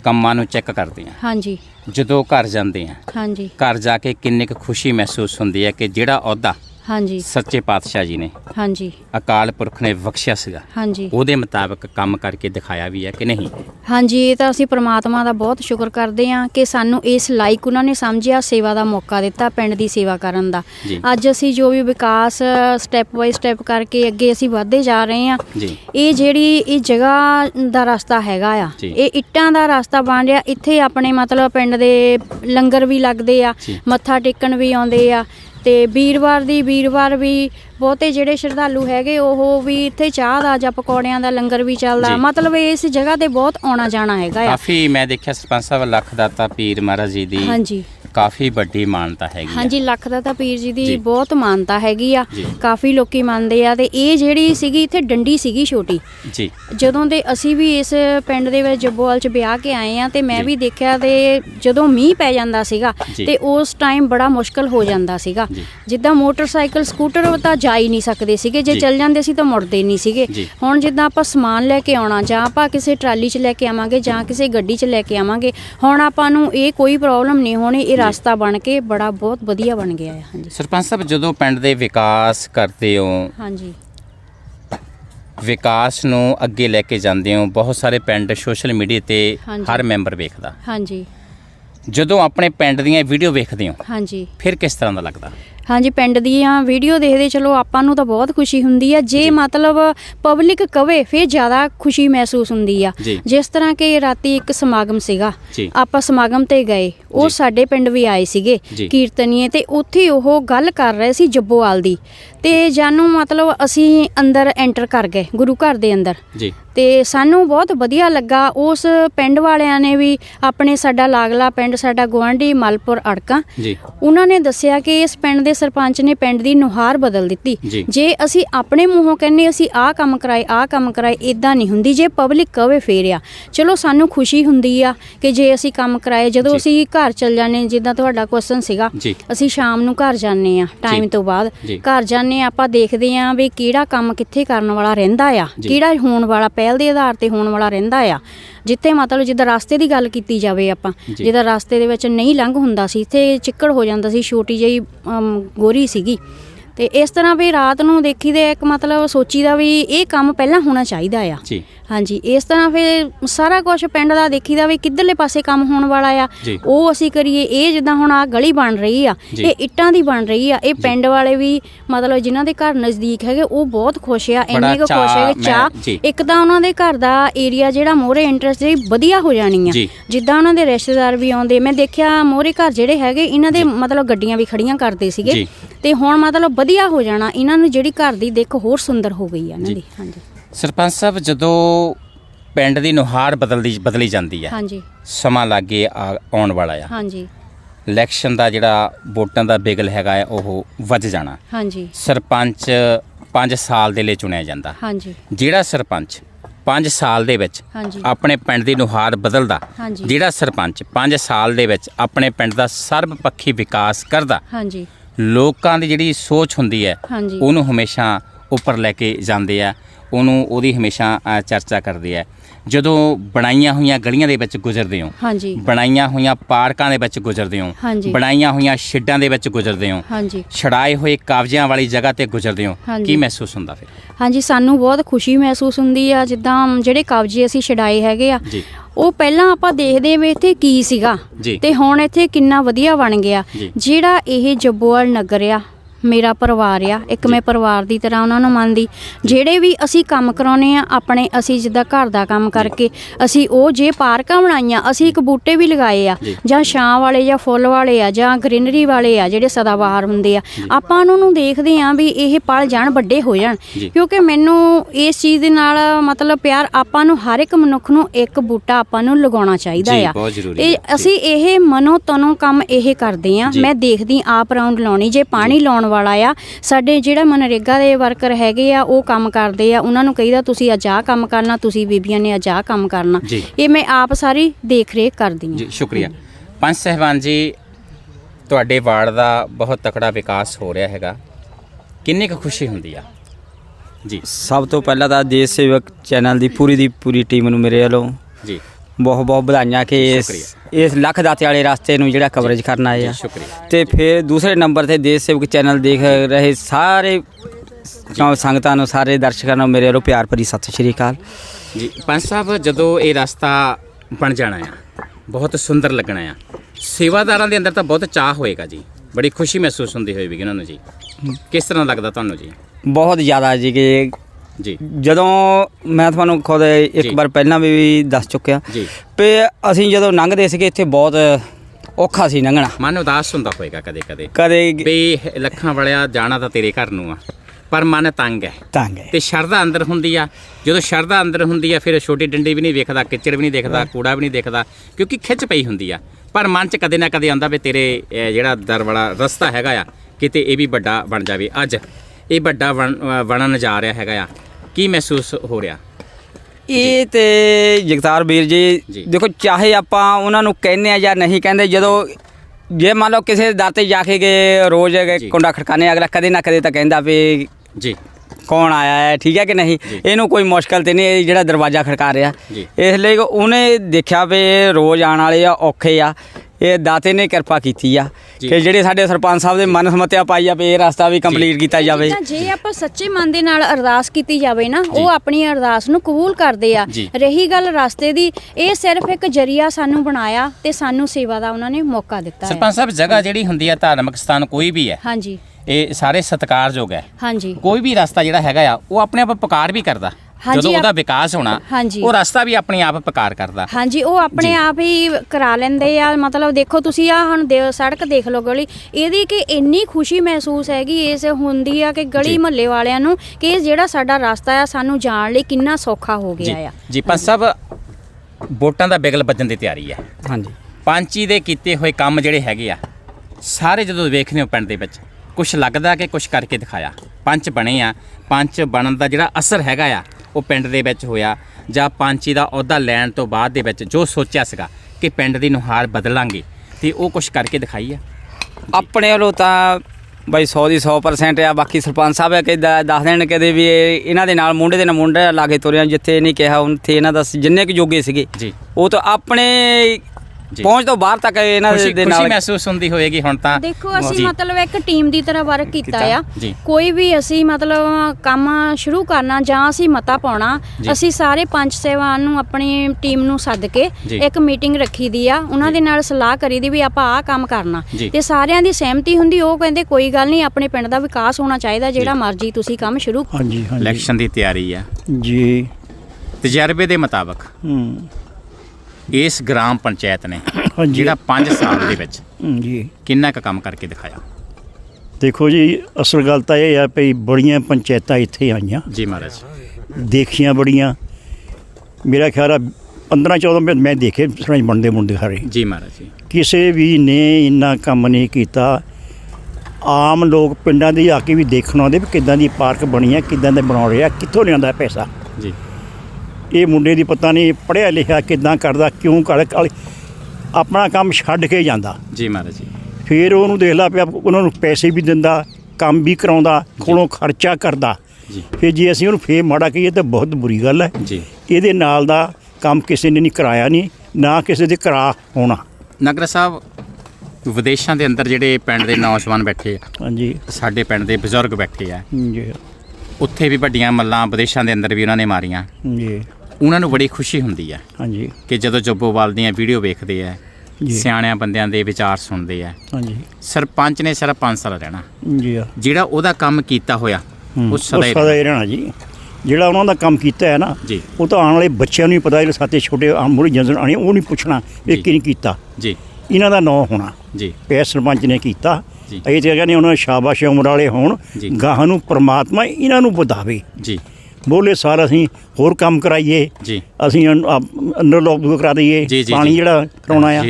ਕੰਮਾਂ ਨੂੰ ਚੈੱਕ ਕਰਦੇ ਆ ਹਾਂਜੀ। ਜਦੋਂ ਘਰ ਜਾਂਦੇ ਆ ਹਾਂਜੀ। ਘਰ ਜਾ ਕੇ ਕਿੰਨੀ ਕੁ ਖੁਸ਼ੀ ਮਹਿਸੂਸ ਹੁੰਦੀ ਹੈ ਕਿ ਜਿਹੜਾ ਅਹੁਦਾ ਹਾਂਜੀ। ਸੱਚੇ ਪਾਤਸ਼ਾਹ ਜੀ ਨੇ। ਹਾਂਜੀ। ਅਕਾਲ ਪੁਰਖ ਨੇ ਬਖਸ਼ਿਆ ਸੀਗਾ। ਹਾਂਜੀ। ਉਹਦੇ ਮੁਤਾਬਕ ਕੰਮ ਕਰਕੇ ਦਿਖਾਇਆ ਵੀ ਹੈ ਕਿ ਨਹੀਂ? ਹਾਂਜੀ ਇਹ ਤਾਂ ਅਸੀਂ ਪ੍ਰਮਾਤਮਾ ਦਾ ਬਹੁਤ ਸ਼ੁਕਰ ਕਰਦੇ ਹਾਂ ਕਿ ਸਾਨੂੰ ਇਸ ਲਾਇਕ ਉਹਨਾਂ ਨੇ ਸਮਝਿਆ ਸੇਵਾ ਦਾ ਮੌਕਾ ਦਿੱਤਾ ਪਿੰਡ ਦੀ ਸੇਵਾ ਕਰਨ ਦਾ। ਜੀ। ਅੱਜ ਅਸੀਂ ਜੋ ਵੀ ਵਿਕਾਸ ਸਟੈਪ ਬਾਈ ਸਟੈਪ ਕਰਕੇ ਅੱਗੇ ਅਸੀਂ ਵਧਦੇ ਜਾ ਰਹੇ ਹਾਂ। ਜੀ। ਇਹ ਜਿਹੜੀ ਇਹ ਜਗ੍ਹਾ ਦਾ ਰਸਤਾ ਹੈਗਾ ਆ ਜੀ। ਇਹ ਇੱਟਾਂ ਦਾ ਰਸਤਾ ਬਣ ਰਿਹਾ। ਇੱਥੇ ਆਪਣੇ ਮਤਲਬ ਪਿੰਡ ਦੇ ਲੰਗਰ ਵੀ ਲੱਗਦੇ ਆ ਜੀ। ਮੱਥਾ ਟੇਕਣ ਵੀ ਆਉਂਦੇ ਆ। ਤੇ ਵੀਰਵਾਰ ਦੀ ਵੀਰਵਾਰ ਵੀ ਬਹੁਤੇ ਜਿਹੜੇ ਸ਼ਰਧਾਲੂ ਹੈਗੇ ਉਹ ਵੀ ਇੱਥੇ ਚਾਹ ਦਾ ਜਾਂ ਪਕੌੜਿਆਂ ਦਾ ਲੰਗਰ ਵੀ ਚੱਲਦਾ ਜੀ। ਮਤਲਬ ਇਸ ਜਗ੍ਹਾ ਤੇ ਬਹੁਤ ਆਉਣਾ ਜਾਣਾ ਹੈਗਾ ਆ ਕਾਫੀ ਮੈਂ ਦੇਖਿਆ ਸਰਪੰਚ ਸਾਹਿਬ ਲੱਖ ਦਾਤਾ ਪੀਰ ਮਹਾਰਾਜ ਜੀ ਦੀ ਹਾਂਜੀ ਕਾਫੀ ਵੱਡੀ ਮਾਨਤਾ ਹੈਗੀ ਆ। ਹਾਂਜੀ ਲੱਖ ਦਾ ਤਾਂ ਪੀਰ ਜੀ ਜੀ। ਦੀ ਬਹੁਤ ਮਾਨਤਾ ਹੈਗੀ ਆ ਜੀ। ਕਾਫੀ ਲੋਕੀ ਮੰਨਦੇ ਆ ਤੇ ਇਹ ਜਿਹੜੀ ਸੀਗੀ ਇੱਥੇ ਡੰਡੀ ਸੀਗੀ ਛੋਟੀ ਜੀ ਜਦੋਂ ਦੇ ਅਸੀਂ ਵੀ ਇਸ ਪਿੰਡ ਦੇ ਵਿੱਚ ਜੱਬੋਵਾਲ ਚ ਵਿਆਹ ਕੇ ਆਏ ਆ ਤੇ ਮੈਂ ਜੀ। ਵੀ ਦੇਖਿਆ ਤੇ ਜਦੋਂ ਮੀਂਹ ਪੈ ਜਾਂਦਾ ਸੀਗਾ ਜੀ। ਤੇ ਉਸ ਟਾਈਮ ਬੜਾ ਮੁਸ਼ਕਲ ਹੋ ਜਾਂਦਾ ਸੀਗਾ ਜੀ। ਜਿੱਦਾਂ ਮੋਟਰਸਾਈਕਲ ਸਕੂਟਰ ਤਾਂ ਜਾ ਹੀ ਨਹੀਂ ਸਕਦੇ ਸੀਗੇ। ਜੇ ਜੀ। ਚੱਲ ਜਾਂਦੇ ਸੀ ਤਾਂ ਮੁੜਦੇ ਨਹੀਂ ਸੀਗੇ। ਜੀ। ਹੁਣ ਜਿੱਦਾਂ ਆਪਾਂ ਸਮਾਨ ਲੈ ਕੇ ਆਉਣਾ ਜਾਂ ਆਪਾਂ ਕਿਸੇ ਟਰਾਲੀ 'ਚ ਲੈ ਕੇ ਆਵਾਂਗੇ ਜਾਂ ਕਿਸੇ ਗੱਡੀ 'ਚ ਲੈ ਕੇ ਆਵਾਂਗੇ ਹੁਣ ਆਪਾਂ ਨੂੰ ਇਹ ਕੋਈ ਪ੍ਰੋਬਲਮ ਨਹੀਂ ਹੋਣੀ ਇਹ ਰਸਤਾ ਬਣ ਕੇ ਬੜਾ ਬਹੁਤ ਵਧੀਆ ਬਣ ਗਿਆ ਹੈ। ਹਾਂਜੀ। ਸਰਪੰਚ ਸਾਹਿਬ ਜਦੋਂ ਪਿੰਡ ਦੇ ਵਿਕਾਸ ਕਰਦੇ ਹੋ ਹਾਂਜੀ। ਵਿਕਾਸ ਨੂੰ ਅੱਗੇ ਲੈ ਕੇ ਜਾਂਦੇ ਹੋ ਬਹੁਤ ਸਾਰੇ ਪਿੰਡ ਸੋਸ਼ਲ ਮੀਡੀਆ ਤੇ ਹਾਂਜੀ। ਹਰ ਮੈਂਬਰ ਵੇਖਦਾ। ਹਾਂਜੀ। ਜਦੋਂ ਆਪਣੇ ਪਿੰਡ ਦੀਆਂ ਵੀਡੀਓ ਵੇਖਦੇ ਹੋ ਹਾਂਜੀ। ਫਿਰ ਕਿਸ ਤਰ੍ਹਾਂ ਦਾ ਲੱਗਦਾ? ਹਾਂਜੀ ਪਿੰਡ ਦੀਆਂ ਵੀਡੀਓ ਦੇਖਦੇ ਚਲੋ ਆਪਾਂ ਨੂੰ ਤਾਂ ਬਹੁਤ ਖੁਸ਼ੀ ਹੁੰਦੀ ਆ ਜੇ ਮਤਲਬ ਪਬਲਿਕ ਕਵੇ ਫਿਰ ਜ਼ਿਆਦਾ ਖੁਸ਼ੀ ਮਹਿਸੂਸ ਹੁੰਦੀ ਆ। ਜਿਸ ਤਰ੍ਹਾਂ ਕਿ ਰਾਤੀ ਇੱਕ ਸਮਾਗਮ ਸੀਗਾ। ਆਪਾਂ ਸਮਾਗਮ ਤੇ ਗਏ ਉਹ। ਸਾਡੇ ਪਿੰਡ ਵੀ ਆਏ ਸੀਗੇ। ਕੀਰਤਨੀਏ ਤੇ ਉੱਥੇ ਉਹ ਗੱਲ ਕਰ ਰਹੇ ਸੀ ਜੱਬੋਵਾਲ ਦੀ ਤੇ ਜਾਨੂੰ ਮਤਲਬ ਅਸੀਂ ਅੰਦਰ ਐਂਟਰ ਕਰ ਗਏ ਗੁਰੂ ਘਰ ਦੇ ਅੰਦਰ ਜੀ ਤੇ ਸਾਨੂੰ ਬਹੁਤ ਵਧੀਆ ਲੱਗਾ ਉਸ ਪਿੰਡ ਵਾਲਿਆਂ ਨੇ ਵੀ ਆਪਣੇ ਸਾਡਾ ਲਾਗਲਾ ਪਿੰਡ ਸਾਡਾ ਗਵਾਂਢੀ ਮਲਪੁਰ ਅੜਕਾ ਜੀ ਉਹਨਾਂ ਨੇ ਦੱਸਿਆ ਕਿ ਇਸ ਪਿੰਡ ਦੇ ਸਰਪੰਚ ਨੇ ਪਿੰਡ ਦੀ ਨੁਹਾਰ ਬਦਲ ਦਿੱਤੀ ਜੀ। ਅਸੀਂ ਆਪਣੇ ਮੂੰਹੋਂ ਕਹਿੰਨੇ ਅਸੀਂ ਆਹ ਕੰਮ ਕਰਾਏ ਆਹ ਕੰਮ ਕਰਾਏ ਇਦਾਂ ਨਹੀਂ ਹੁੰਦੀ ਜੇ ਪਬਲਿਕ ਕਵੇ ਫੇਰ ਆ ਚਲੋ ਸਾਨੂੰ ਖੁਸ਼ੀ ਹੁੰਦੀ ਆ ਕਿ ਜੇ ਅਸੀਂ ਕੰਮ ਕਰਾਏ ਜਦੋਂ। ਅਸੀਂ ਘਰ ਚੱਲ ਜਾਂਦੇ ਜਿੱਦਾਂ ਤੁਹਾਡਾ ਕੁਐਸਚਨ ਸੀਗਾ। ਅਸੀਂ ਸ਼ਾਮ ਨੂੰ ਘਰ ਜਾਂਦੇ ਆ ਟਾਈਮ। ਤੋਂ ਬਾਅਦ। ਘਰ ਜਾਂਦੇ ਆਪਾਂ ਦੇਖਦੇ ਆ ਵੀ ਕਿਹੜਾ ਕੰਮ ਕਿੱਥੇ ਕਰਨ ਵਾਲਾ ਰਹਿੰਦਾ ਆ। ਕਿਹੜਾ ਹੋਣ ਵਾਲਾ ਪਹਿਲ ਦੇ ਆਧਾਰ ਤੇ ਹੋਣ ਵਾਲਾ ਰਹਿੰਦਾ ਆ ਜਿੱਥੇ ਮਤਲਬ ਜਿੱਦਾਂ ਰਸਤੇ ਦੀ ਗੱਲ ਕੀਤੀ ਜਾਵੇ ਆਪਾਂ ਜੀ। ਜਿੱਦਾਂ ਰਸਤੇ ਦੇ ਵਿੱਚ ਨਹੀਂ ਲੰਘ ਹੁੰਦਾ ਸੀ ਇੱਥੇ ਚਿੱਕੜ ਹੋ ਜਾਂਦਾ ਸੀ ਛੋਟੀ ਜਿਹੀ ਅਮ, ਗੋਰੀ ਸੀਗੀ ਤੇ ਇਸ ਤਰ੍ਹਾਂ ਵੀ ਰਾਤ ਨੂੰ ਦੇਖੀਦੇ ਇੱਕ ਮਤਲਬ ਸੋਚੀਦਾ ਵੀ ਇਹ ਕੰਮ ਪਹਿਲਾਂ ਹੋਣਾ ਚਾਹੀਦਾ ਆ ਜੀ ਹਾਂਜੀ ਇਸ ਤਰ੍ਹਾਂ ਫਿਰ ਸਾਰਾ ਕੁਝ ਪਿੰਡ ਦਾ ਦੇਖੀਦਾ ਵੀ ਕਿੱਧਰਲੇ ਪਾਸੇ ਕੰਮ ਹੋਣ ਵਾਲਾ ਆ। ਉਹ ਅਸੀਂ ਕਰੀਏ ਇਹ ਜਿੱਦਾਂ ਹੁਣ ਆ ਗਲੀ ਬਣ ਰਹੀ ਆ। ਇਹ ਇੱਟਾਂ ਦੀ ਬਣ ਰਹੀ ਆ ਇਹ ਪਿੰਡ ਵਾਲੇ ਵੀ ਮਤਲਬ ਜਿਨ੍ਹਾਂ ਦੇ ਘਰ ਨਜ਼ਦੀਕ ਹੈਗੇ ਉਹ ਬਹੁਤ ਖੁਸ਼ ਆ ਇੰਨੇ ਕੁ ਖੁਸ਼ ਹੈਗੇ ਚਾਹ। ਇੱਕ ਤਾਂ ਉਹਨਾਂ ਦੇ ਘਰ ਦਾ ਏਰੀਆ ਜਿਹੜਾ ਮੋਰੇ ਇੰਟਰਸਟ ਦੀ ਵਧੀਆ ਹੋ ਜਾਣੀ ਆ। ਜਿੱਦਾਂ ਉਹਨਾਂ ਦੇ ਰਿਸ਼ਤੇਦਾਰ ਵੀ ਆਉਂਦੇ ਮੈਂ ਦੇਖਿਆ ਮੋਰੇ ਘਰ ਜਿਹੜੇ ਹੈਗੇ ਇਹਨਾਂ ਦੇ ਮਤਲਬ ਗੱਡੀਆਂ ਵੀ ਖੜੀਆਂ ਕਰਦੇ ਸੀਗੇ। ਤੇ ਹੁਣ ਮਤਲਬ ਵਧੀਆ ਹੋ ਜਾਣਾ ਇਹਨਾਂ ਨੂੰ ਜਿਹੜੀ ਘਰ ਦੀ ਦਿੱਖ ਹੋਰ ਸੁੰਦਰ ਹੋ ਗਈ ਆ ਇਹਨਾਂ। ਦੀ ਹਾਂਜੀ। ਸਰਪੰਚ ਸਾਹਿਬ ਜਦੋਂ ਪਿੰਡ ਦੀ ਨੁਹਾਰ ਬਦਲਦੀ ਬਦਲੀ ਜਾਂਦੀ ਹੈ ਹਾਂਜੀ। ਸਮਾਂ ਲਾਗੇ ਆ- ਆਉਣ ਵਾਲਾ ਆ। ਹਾਂਜੀ। ਇਲੈਕਸ਼ਨ ਦਾ ਜਿਹੜਾ ਵੋਟਾਂ ਦਾ ਬਿਗਲ ਹੈਗਾ ਹੈ ਉਹ ਵੱਜ ਜਾਣਾ। ਹਾਂਜੀ। ਸਰਪੰਚ 5 ਸਾਲ ਦੇ ਲਈ ਚੁਣਿਆ ਜਾਂਦਾ। ਹਾਂਜੀ। ਜਿਹੜਾ ਸਰਪੰਚ 5 ਸਾਲ ਦੇ ਵਿੱਚ ਹਾਂਜੀ। ਆਪਣੇ ਪਿੰਡ ਦੀ ਨੁਹਾਰ ਬਦਲਦਾ ਹਾਂਜੀ। ਜਿਹੜਾ ਸਰਪੰਚ 5 ਸਾਲ ਦੇ ਵਿੱਚ ਆਪਣੇ ਪਿੰਡ ਦਾ ਸਰਬਪੱਖੀ ਵਿਕਾਸ ਕਰਦਾ ਹਾਂਜੀ। ਲੋਕਾਂ ਦੀ ਜਿਹੜੀ ਸੋਚ ਹੁੰਦੀ ਹੈ ਹਾਂਜੀ। ਉਹਨੂੰ ਹਮੇਸ਼ਾ ਉੱਪਰ ਲੈ ਕੇ ਜਾਂਦੇ ਆ ਉਹਨੂੰ ਉਹਦੀ ਹਮੇਸ਼ਾ ਅ, ਚਰਚਾ ਕਰਦੇ ਆ ਜਦੋਂ ਬਣਾਈਆਂ ਹੋਈਆਂ ਗਲੀਆਂ ਦੇ ਵਿੱਚ ਗੁਜ਼ਰਦੇ ਹੋ ਹਾਂਜੀ ਬਣਾਈਆਂ ਹੋਈਆਂ ਪਾਰਕਾਂ ਦੇ ਵਿੱਚ ਗੁਜ਼ਰਦੇ ਹੋ ਹਾਂਜੀ। ਬਣਾਈਆਂ ਹੋਈਆਂ ਸ਼ੈੱਡਾਂ ਦੇ ਵਿੱਚ ਗੁਜ਼ਰਦੇ ਹੋ ਹਾਂਜੀ ਛੜਾਏ ਹੋਏ ਕਬਜ਼ਿਆਂ ਵਾਲੀ ਜਗ੍ਹਾ ਤੇ ਗੁਜ਼ਰਦੇ ਹੋ ਹਾਂਜੀ। ਕੀ ਮਹਿਸੂਸ ਹੁੰਦਾ ਫਿਰ ਹਾਂਜੀ ਸਾਨੂੰ ਬਹੁਤ ਖੁਸ਼ੀ ਮਹਿਸੂਸ ਹੁੰਦੀ ਆ ਜਿੱਦਾਂ ਜਿਹੜੇ ਕਬਜ਼ੇ ਅਸੀਂ ਛਡਾਏ ਹੈਗੇ ਆ ਜੀ ਉਹ ਪਹਿਲਾਂ ਆਪਾਂ ਦੇਖਦੇ ਵੀ ਇੱਥੇ ਕੀ ਸੀਗਾ ਜੀ। ਤੇ ਹੁਣ ਇੱਥੇ ਕਿੰਨਾ ਵਧੀਆ ਬਣ ਗਿਆ ਜੀ। ਜਿਹੜਾ ਇਹ ਜੱਬੋਵਾਲ ਨਗਰ ਆ ਮੇਰਾ ਪਰਿਵਾਰ ਆ ਇੱਕ ਮੈਂ ਪਰਿਵਾਰ ਦੀ ਤਰ੍ਹਾਂ ਉਹਨਾਂ ਨੂੰ ਮੰਨਦੀ ਜਿਹੜੇ ਵੀ ਅਸੀਂ ਕੰਮ ਕਰਾਉਨੇ ਆ ਆਪਣੇ ਅਸੀਂ ਜਿੱਦਾਂ ਘਰ ਦਾ ਕੰਮ ਕਰਕੇ ਅਸੀਂ ਉਹ ਜੇ ਪਾਰਕਾਂ ਬਣਾਈਆਂ ਅਸੀਂ ਇੱਕ ਬੂਟੇ ਵੀ ਲਗਾਏ ਆ ਜੀ। ਛਾਂ ਵਾਲੇ ਜਾਂ ਫੁੱਲ ਵਾਲੇ ਆ ਜਾਂ ਗ੍ਰੀਨਰੀ ਵਾਲੇ ਆ ਜਿਹੜੇ ਸਦਾਬਹਾਰ ਹੁੰਦੇ ਆ ਆਪਾਂ ਉਹਨਾਂ ਨੂੰ ਦੇਖਦੇ ਆ ਵੀ ਇਹ ਪਲ ਜਾਣ ਵੱਡੇ ਹੋ ਜਾਣ। ਕਿਉਂਕਿ ਮੈਨੂੰ ਇਸ ਚੀਜ਼ ਦੇ ਨਾਲ ਮਤਲਬ ਪਿਆਰ ਆਪਾਂ ਨੂੰ ਹਰ ਇੱਕ ਮਨੁੱਖ ਨੂੰ ਇੱਕ ਬੂਟਾ ਆਪਾਂ ਨੂੰ ਲਗਾਉਣਾ ਚਾਹੀਦਾ ਆ ਬਹੁਤ ਜ਼ਰੂਰੀ ਤੇ ਹੈ, ਜੀ। ਅਸੀਂ ਇਹ ਮਨੋ ਤਨੋ ਕੰਮ ਇਹ ਕਰਦੇ ਆ। ਮੈਂ ਦੇਖਦੀ ਆਪ ਰਾਉਂਡ ਲਾਉਣੀ ਜੇ ਪਾਣੀ ਲਾਉਣ ਵਾਲਾ ਆ। ਸਾਡੇ ਜਿਹੜਾ ਮਨਰੇਗਾ ਦੇ ਵਰਕਰ ਹੈਗੇ ਆ ਉਹ ਕੰਮ ਕਰਦੇ ਆ। ਉਹਨਾਂ ਨੂੰ ਕਹੀਦਾ ਤੁਸੀਂ ਅੱਜ ਆਹ ਕੰਮ ਕਰਨਾ ਤੁਸੀਂ ਬੀਬੀਆਂ ਨੇ ਅੱਜ ਆਹ ਕੰਮ ਕਰਨਾ। ਜੀ। ਇਹ ਮੈਂ ਆਪ ਸਾਰੀ ਦੇਖ ਰੇਖ ਕਰਦੀ ਜੀ ਆ ਸ਼ੁਕਰੀਆ। ਪੰਜ ਸਹਿਬਾਨ ਜੀ ਤੁਹਾਡੇ ਵਾਰਡ ਦਾ ਬਹੁਤ ਤਕੜਾ ਵਿਕਾਸ ਹੋ ਰਿਹਾ ਹੈਗਾ। ਕਿੰਨੀ ਕੁ ਖੁਸ਼ੀ ਹੁੰਦੀ ਆ? ਜੀ। ਸਭ ਤੋਂ ਪਹਿਲਾਂ ਤਾਂ ਦੇਸ਼ ਸੇਵਕ ਚੈਨਲ ਦੀ ਪੂਰੀ ਦੀ ਪੂਰੀ ਟੀਮ ਨੂੰ ਮੇਰੇ ਵੱਲੋਂ। ਜੀ। ਬਹੁਤ ਬਹੁਤ ਵਧਾਈਆਂ ਕਿ ਇਸ ਇਸ ਲੱਖ ਦਾਤੇ ਵਾਲੇ ਰਸਤੇ ਨੂੰ ਜਿਹੜਾ ਕਵਰੇਜ ਕਰਨ ਆਏ ਆ। ਜੀ, ਸ਼ੁਕਰੀਆ। ਤੇ ਫਿਰ ਦੂਸਰੇ ਨੰਬਰ ਤੇ ਦੇਸ਼ ਸੇਵਕ ਚੈਨਲ ਦੇਖ ਰਹੇ ਸਾਰੇ ਸੰਗਤਾਂ ਨੂੰ ਸਾਰੇ ਦਰਸ਼ਕਾਂ ਨੂੰ ਮੇਰੇ ਵੱਲੋਂ ਪਿਆਰ ਭਰੀ ਸਤਿ ਸ਼੍ਰੀ ਅਕਾਲ। ਜੀ ਪੰਜ ਸਾਹਿਬ ਜਦੋਂ ਇਹ ਰਸਤਾ ਬਣ ਜਾਣਾ ਆ ਬਹੁਤ ਸੁੰਦਰ ਲੱਗਣਾ ਆ। ਸੇਵਾਦਾਰਾਂ ਦੇ ਅੰਦਰ ਤਾਂ ਬਹੁਤ ਚਾਹ ਹੋਏਗਾ ਜੀ। ਬੜੀ ਖੁਸ਼ੀ ਮਹਿਸੂਸ ਹੁੰਦੀ ਹੋਏਗੀ ਉਹਨਾਂ ਨੂੰ ਜੀ। ਕਿਸ ਤਰ੍ਹਾਂ ਲੱਗਦਾ ਤੁਹਾਨੂੰ ਜੀ? ਬਹੁਤ ਜ਼ਿਆਦਾ ਜੀ ਕਿ ਜੀ। ਜਦੋਂ ਮੈਂ ਤੁਹਾਨੂੰ ਖੁਦ। ਇੱਕ ਵਾਰ ਪਹਿਲਾਂ ਵੀ ਦੱਸ ਚੁੱਕਿਆ ਜੀ। ਵੀ ਅਸੀਂ ਜਦੋਂ ਲੰਘਦੇ ਸੀਗੇ ਇੱਥੇ ਬਹੁਤ ਔਖਾ ਸੀ ਲੰਘਣਾ। ਮਨ ਉਦਾਸ ਹੁੰਦਾ ਹੋਏਗਾ ਕਦੇ ਕਦੇ। ਕਦੇ ਵੀ ਲੱਖਾਂ ਵਾਲਿਆ ਜਾਣਾ ਤਾਂ ਤੇਰੇ ਘਰ ਨੂੰ ਆ ਪਰ ਮਨ ਤੰਗ ਹੈ। ਤੰਗ ਹੈ। ਤੇ ਸ਼ਰਧਾ ਅੰਦਰ ਹੁੰਦੀ ਆ। ਜਦੋਂ ਸ਼ਰਧਾ ਅੰਦਰ ਹੁੰਦੀ ਆ ਫਿਰ ਛੋਟੀ ਡੰਡੀ ਵੀ ਨਹੀਂ ਵੇਖਦਾ ਕਿਚੜ ਵੀ ਨਹੀਂ ਦੇਖਦਾ ਕੂੜਾ ਵੀ ਨਹੀਂ ਦੇਖਦਾ ਕਿਉਂਕਿ ਖਿੱਚ ਪਈ ਹੁੰਦੀ ਆ। ਪਰ ਮਨ 'ਚ ਕਦੇ ਨਾ ਕਦੇ ਆਉਂਦਾ ਵੀ ਤੇਰੇ ਜਿਹੜਾ ਦਰ ਵਾਲਾ ਰਸਤਾ ਹੈਗਾ ਆ ਕਿਤੇ ਇਹ ਵੀ ਵੱਡਾ ਬਣ ਜਾਵੇ। ਅੱਜ ਇਹ ਵੱਡਾ ਬਣਨ ਜਾ ਰਿਹਾ ਹੈਗਾ ਆ। ਕੀ ਮਹਿਸੂਸ ਹੋ ਰਿਹਾ ਇਹ ਤੇ ਜਗਤਾਰ ਵੀਰ ਜੀ। ਦੇਖੋ ਚਾਹੇ ਆਪਾਂ ਉਹਨਾਂ ਨੂੰ ਕਹਿੰਦੇ ਆ ਜਾਂ ਨਹੀਂ ਕਹਿੰਦੇ ਜਦੋਂ ਜੇ ਮੰਨ ਲਓ ਕਿਸੇ ਦਰ ਤੇ ਜਾ ਕੇ ਗਏ ਰੋਜ਼। ਕੁੰਡਾ ਖੜਕਾਣੇ ਅਗਲਾ ਕਦੇ ਨਾ ਕਦੇ ਤਾਂ ਕਹਿੰਦਾ ਵੀ ਜੀ ਕੌਣ ਆਇਆ ਹੈ ਠੀਕ ਹੈ ਕਿ ਨਹੀਂ। ਇਹਨੂੰ ਕੋਈ ਮੁਸ਼ਕਲ ਤੇ ਨਹੀਂ ਇਹ ਜਿਹੜਾ ਦਰਵਾਜ਼ਾ ਖੜਕਾ ਰਿਹਾ। ਇਸ ਲਈ ਉਹਨੇ ਦੇਖਿਆ ਵੀ ਰੋਜ਼ ਆਉਣ ਵਾਲੇ ਆ ਔਖੇ ਆ ਇਹ ਦਾਤੇ ਨੇ ਕਿਰਪਾ ਕੀਤੀ ਆ। ਕਿ ਜਿਹੜੇ ਸਾਡੇ ਸਰਪੰਚ ਸਾਹਿਬ ਦੇ ਮਨ ਸਮਤਿਆ ਪਾਈ ਆ ਵੀ ਇਹ ਰਸਤਾ ਵੀ ਕੰਪਲੀਟ ਕੀਤਾ ਜਾਵੇ। ਤਾਂ ਜੇ ਆਪਾਂ ਸੱਚੇ ਮਨ ਦੇ ਨਾਲ ਅਰਦਾਸ ਕੀਤੀ ਜਾਵੇ ਨਾ ਉਹ ਆਪਣੀ ਅਰਦਾਸ ਨੂੰ ਕਬੂਲ ਕਰਦੇ ਆ। ਰਹੀ ਗੱਲ ਰਸਤੇ ਦੀ ਇਹ ਸਿਰਫ ਇੱਕ ਜਰੀਆ ਸਾਨੂੰ ਬਣਾਇਆ ਤੇ ਸਾਨੂੰ ਸੇਵਾ ਦਾ ਉਹਨਾਂ ਨੇ ਮੌਕਾ ਦਿੱਤਾ ਹੈ। ਸਰਪੰਚ ਸਾਹਿਬ ਜਗ੍ਹਾ ਜਿਹੜੀ ਹੁੰਦੀ ਹੈ ਧਾਰਮਿਕ ਸਥਾਨ ਕੋਈ ਵੀ ਹੈ ਹਾਂਜੀ। ਇਹ ਸਾਰੇ ਸਤਿਕਾਰਯੋਗ ਹੈ। ਹਾਂਜੀ। ਕੋਈ ਵੀ ਰਸਤਾ ਜਿਹੜਾ ਹੈਗਾ ਆ ਉਹ ਆਪਣੇ ਆਪ ਪਕਾਰ ਵੀ ਕਰਦਾ। ਹਾਂਜੀ, ਜਦੋਂ ਆਪ- ਉਹਦਾ ਵਿਕਾਸ ਹੋਣਾ ਹਾਂਜੀ। ਉਹ ਰਸਤਾ ਵੀ ਆਪਣੇ ਆਪ ਪਕਾਰ ਕਰਦਾ। ਹਾਂਜੀ ਉਹ ਆਪਣੇ ਆਪ ਹੀ ਕਰਾ ਲੈਂਦੇ ਆ। ਮਤਲਬ ਦੇਖੋ ਤੁਸੀਂ ਆ ਹੁਣ ਦੇ ਸੜਕ ਦੇਖ ਲਓ ਗਲੀ। ਇਹਦੀ ਕਿ ਇੰਨੀ ਖੁਸ਼ੀ ਮਹਿਸੂਸ ਹੈਗੀ ਇਸ ਹੁੰਦੀ ਆ ਕਿ ਜੀ। ਗਲੀ ਮਹੱਲੇ ਵਾਲਿਆਂ ਨੂੰ ਕਿ ਇਹ ਜਿਹੜਾ ਸਾਡਾ ਰਸਤਾ ਆ ਸਾਨੂੰ ਜਾਣ ਲਈ ਕਿੰਨਾ ਸੌਖਾ ਹੋ ਜੀ। ਗਿਆ ਆ। ਜੀ ਪੰਚ ਸਾਹਿਬ ਵੋਟਾਂ ਦਾ ਬਿਗਲ ਵੱਜਣ ਦੀ ਤਿਆਰੀ ਹੈ ਹਾਂਜੀ। ਪੰਚੀ ਦੇ ਕੀਤੇ ਹੋਏ ਕੰਮ ਜਿਹੜੇ ਹੈਗੇ ਆ ਸਾਰੇ ਜਦੋਂ ਵੇਖਦੇ ਹੋ ਪਿੰਡ ਦੇ ਵਿੱਚ ਕੁਝ ਲੱਗਦਾ ਕਿ ਕੁਝ ਕਰਕੇ ਦਿਖਾਇਆ। ਪੰਚ ਬਣੇ ਆ। ਪੰਚ ਬਣਨ ਦਾ ਜਿਹੜਾ ਅਸਰ ਹੈਗਾ ਆ ਉਹ ਪਿੰਡ ਦੇ ਵਿੱਚ ਹੋਇਆ ਜਾਂ ਪੰਚੀ ਦਾ ਅਹੁਦਾ ਲੈਣ ਤੋਂ ਬਾਅਦ ਦੇ ਵਿੱਚ ਜੋ ਸੋਚਿਆ ਸੀਗਾ ਕਿ ਪਿੰਡ ਦੀ ਨੁਹਾਰ ਬਦਲਾਂਗੇ ਤੇ ਉਹ ਕੁਝ ਕਰਕੇ ਦਿਖਾਈ ਆ ਆਪਣੇ ਵੱਲੋਂ ਤਾਂ ਬਾਈ 100 ਦੀ 100% ਆ ਬਾਕੀ ਸਰਪੰਚ ਸਾਹਿਬ ਹੈ ਕਿ ਦ- ਦੱਸ ਦੇਣ ਕਦੇ ਵੀ ਇਹ ਇਹਨਾਂ ਦੇ ਨਾਲ ਮੁੰਡੇ ਦੇ ਨਾਲ ਮੁੰਡਾ ਲਾ ਕੇ ਤੁਰਿਆ ਜਿੱਥੇ ਨਹੀਂ ਕਿਹਾ ਉੱਥੇ ਇਹਨਾਂ ਦਾ ਜਿੰਨੇ ਕੁ ਜੋਗੇ ਸੀਗੇ ਜੀ ਉਹ ਤਾਂ ਆਪਣੇ। ਪਹੁੰਚ ਤੋਂ ਬਾਹਰ ਤੱਕ ਇਹਨਾਂ ਖੁਸ਼ੀ ਦੇ ਖੁਸ਼ੀ ਨਾਲ ਮਹਿਸੂਸ ਹੁੰਦੀ ਹੋਏਗੀ ਹੁਣ ਤਾਂ। ਦੇਖੋ ਅਸੀਂ। ਮਤਲਬ ਇੱਕ ਟੀਮ ਦੀ ਤਰ੍ਹਾਂ ਵਰਕ ਕੀਤਾ। ਕੀਤਾ, ਆ। ਜੀ। ਕੋਈ ਵੀ ਅਸੀਂ ਮਤਲਬ ਕੰਮ ਸ਼ੁਰੂ ਕਰਨਾ ਜਾਂ ਅਸੀਂ ਮਤਾ ਪਾਉਣਾ ਜੀ। ਅਸੀਂ ਸਾਰੇ ਪੰਜ ਸੇਵਾਨ ਨੂੰ ਆਪਣੀ ਟੀਮ ਨੂੰ ਸੱਦ ਕੇ ਜੀ। ਇੱਕ ਮੀਟਿੰਗ ਰੱਖੀ ਦੀ ਆ। ਉਹਨਾਂ ਦੇ ਨਾਲ ਸਲਾਹ ਕਰੀ ਦੀ ਵੀ ਆਪਾਂ ਆਹ ਕੰਮ ਕਰਨਾ। ਜੀ। ਤੇ ਸਾਰਿਆਂ ਦੀ ਸਹਿਮਤੀ ਹੁੰਦੀ ਉਹ ਕਹਿੰਦੇ ਕੋਈ ਗੱਲ ਨਹੀਂ ਆਪਣੇ ਪਿੰਡ ਦਾ ਵਿਕਾਸ ਹੋਣਾ ਚਾਹੀਦਾ ਜਿਹੜਾ ਮਰਜ਼ੀ ਤੁਸੀਂ ਕੰਮ ਸ਼ੁਰੂ ਹਾਂਜੀ ਹਾਂਜੀ। ਇਲੈਕਸ਼ਨ ਦੀ ਤਿਆਰੀ ਆ। ਜੀ। ਤਜਰਬੇ ਦੇ ਮੁਤਾਬਕ। ਹੂੰ। ਇਸ ਗ੍ਰਾਮ ਪੰਚਾਇਤ ਨੇ ਹਾਂਜੀ। ਜਿਹੜਾ 5 ਸਾਲ ਦੇ ਵਿੱਚ ਹੂੰ, ਜੀ। ਕਿੰਨਾ ਕੁ ਕੰਮ ਕਰਕੇ ਦਿਖਾਇਆ? ਦੇਖੋ ਜੀ ਅਸਲ ਗੱਲ ਤਾਂ ਇਹ ਆ ਵੀ ਬੜੀਆਂ ਪੰਚਾਇਤਾਂ ਇੱਥੇ ਆਈਆਂ। ਜੀ ਮਹਾਰਾਜ। ਦੇਖੀਆਂ ਬੜੀਆਂ। ਮੇਰਾ ਖਿਆਲ ਆ 15 14 ਮਿੰਟ ਮੈਂ ਦੇਖੇ ਸਰਪੰਚ ਬਣਦੇ ਮੁੰਡੇ ਸਾਰੇ। ਜੀ ਮਹਾਰਾਜ ਜੀ। ਕਿਸੇ ਵੀ ਨੇ ਇੰਨਾ ਕੰਮ ਨਹੀਂ ਕੀਤਾ। ਆਮ ਲੋਕ ਪਿੰਡਾਂ ਦੇ ਆ ਕੇ ਵੀ ਦੇਖਣ ਆਉਂਦੇ ਵੀ ਕਿੱਦਾਂ ਦੀ ਪਾਰਕ ਬਣੀ ਆ ਕਿੱਦਾਂ ਦੇ ਬਣਾ ਰਿਹਾ ਕਿੱਥੋਂ ਲਿਆਂਦਾ ਪੈਸਾ। ਜੀ। ਇਹ ਮੁੰਡੇ ਦੀ ਪਤਾ ਨਹੀਂ ਪੜ੍ਹਿਆ ਲਿਖਿਆ ਕਿੱਦਾਂ ਕਰਦਾ ਕਿਉਂ ਕਰ ਕਰ- ਆਪਣਾ ਕੰਮ ਛੱਡ ਕੇ ਜਾਂਦਾ। ਜੀ ਮਹਾਰਾਜ ਜੀ। ਫਿਰ ਉਹਨੂੰ ਦੇਖ ਲਾ ਪਿਆ ਉਹਨਾਂ ਨੂੰ ਪੈਸੇ ਵੀ ਦਿੰਦਾ ਕੰਮ ਵੀ ਕਰਾਉਂਦਾ ਕੋਲੋਂ ਖਰਚਾ ਕਰਦਾ। ਜੀ। ਫਿਰ ਜੇ ਅਸੀਂ ਉਹਨੂੰ ਫੇਰ ਮਾੜਾ ਕਹੀਏ ਤਾਂ ਬਹੁਤ ਬੁਰੀ ਗੱਲ ਹੈ। ਜੀ। ਇਹਦੇ ਨਾਲ ਦਾ ਕੰਮ ਕਿਸੇ ਨੇ ਨਹੀਂ ਕਰਾਇਆ ਨਹੀਂ ਨਾ ਕਿਸੇ ਦੇ ਕਰਾ ਹੋਣਾ। ਨਗਰ ਸਾਹਿਬ ਵਿਦੇਸ਼ਾਂ ਦੇ ਅੰਦਰ ਜਿਹੜੇ ਪਿੰਡ ਦੇ ਨੌਜਵਾਨ ਬੈਠੇ ਆ ਹਾਂਜੀ। ਸਾਡੇ ਪਿੰਡ ਦੇ ਬਜ਼ੁਰਗ ਬੈਠੇ ਆ ਜੀ। ਉੱਥੇ ਵੀ ਵੱਡੀਆਂ ਮੱਲਾਂ ਵਿਦੇਸ਼ਾਂ ਦੇ ਅੰਦਰ ਵੀ ਉਹਨਾਂ ਨੇ ਮਾਰੀਆਂ। ਜੀ। ਉਹਨਾਂ ਨੂੰ ਬੜੀ ਖੁਸ਼ੀ ਹੁੰਦੀ ਹੈ ਹਾਂਜੀ। ਕਿ ਜਦੋਂ ਜੱਬੋਵਾਲ ਦੀਆਂ ਵੀਡੀਓ ਵੇਖਦੇ ਆ ਜੀ। ਸਿਆਣਿਆਂ ਬੰਦਿਆਂ ਦੇ ਵਿਚਾਰ ਸੁਣਦੇ ਆ ਹਾਂਜੀ। ਸਰਪੰਚ ਨੇ ਸਿਰਫ 5 ਸਾਲ ਰਹਿਣਾ। ਜੀ ਆ। ਜਿਹੜਾ ਉਹਦਾ ਕੰਮ ਕੀਤਾ ਹੋਇਆ ਉਹ ਸਦਾ ਹੀ ਸਦਾ ਹੀ ਰਹਿਣਾ। ਜੀ। ਜਿਹੜਾ ਉਹਨਾਂ ਦਾ ਕੰਮ ਕੀਤਾ ਹੈ ਨਾ ਜੀ। ਉਹ ਤਾਂ ਆਉਣ ਵਾਲੇ ਬੱਚਿਆਂ ਨੂੰ ਹੀ ਪਤਾ ਜਿਹੜੇ ਸਾਤੇ ਛੋਟੇ ਮੁੜੀ ਜਨਰੇਸ਼ਨ ਆਣੀ ਉਹ ਨਹੀਂ ਪੁੱਛਣਾ ਜੀ। ਇਹ ਕੀ ਨਹੀਂ ਕੀਤਾ। ਜੀ। ਇਹਨਾਂ ਦਾ ਨਾਂ ਹੋਣਾ। ਜੀ। ਪੈ ਸਰਪੰਚ ਨੇ ਕੀਤਾ। ਜੀ। ਇਹ ਤੇ ਕਹਿੰਦੇ ਉਹਨਾਂ ਨੂੰ ਸ਼ਾਬਾਸ਼ ਉਮਰ ਵਾਲੇ ਹੋਣ। ਜੀ। ਗਾਹਾਂ ਨੂੰ ਪ੍ਰਮਾਤਮਾ ਇਹਨਾਂ ਨੂੰ ਵਧਾਵੇ। ਜੀ। ਬੋਲੇ ਸਾਰ ਅਸੀਂ ਹੋਰ ਕੰਮ ਕਰਾਈਏ। ਜੀ। ਅਸੀਂ ਅੰ- ਆਪ- ਅੰਦਰ ਲੋਕ ਦੂਰ ਕਰਾ ਦਈਏ। ਪਾਣੀ। ਜਿਹੜਾ ਕਰਾਉਣਾ ਆ।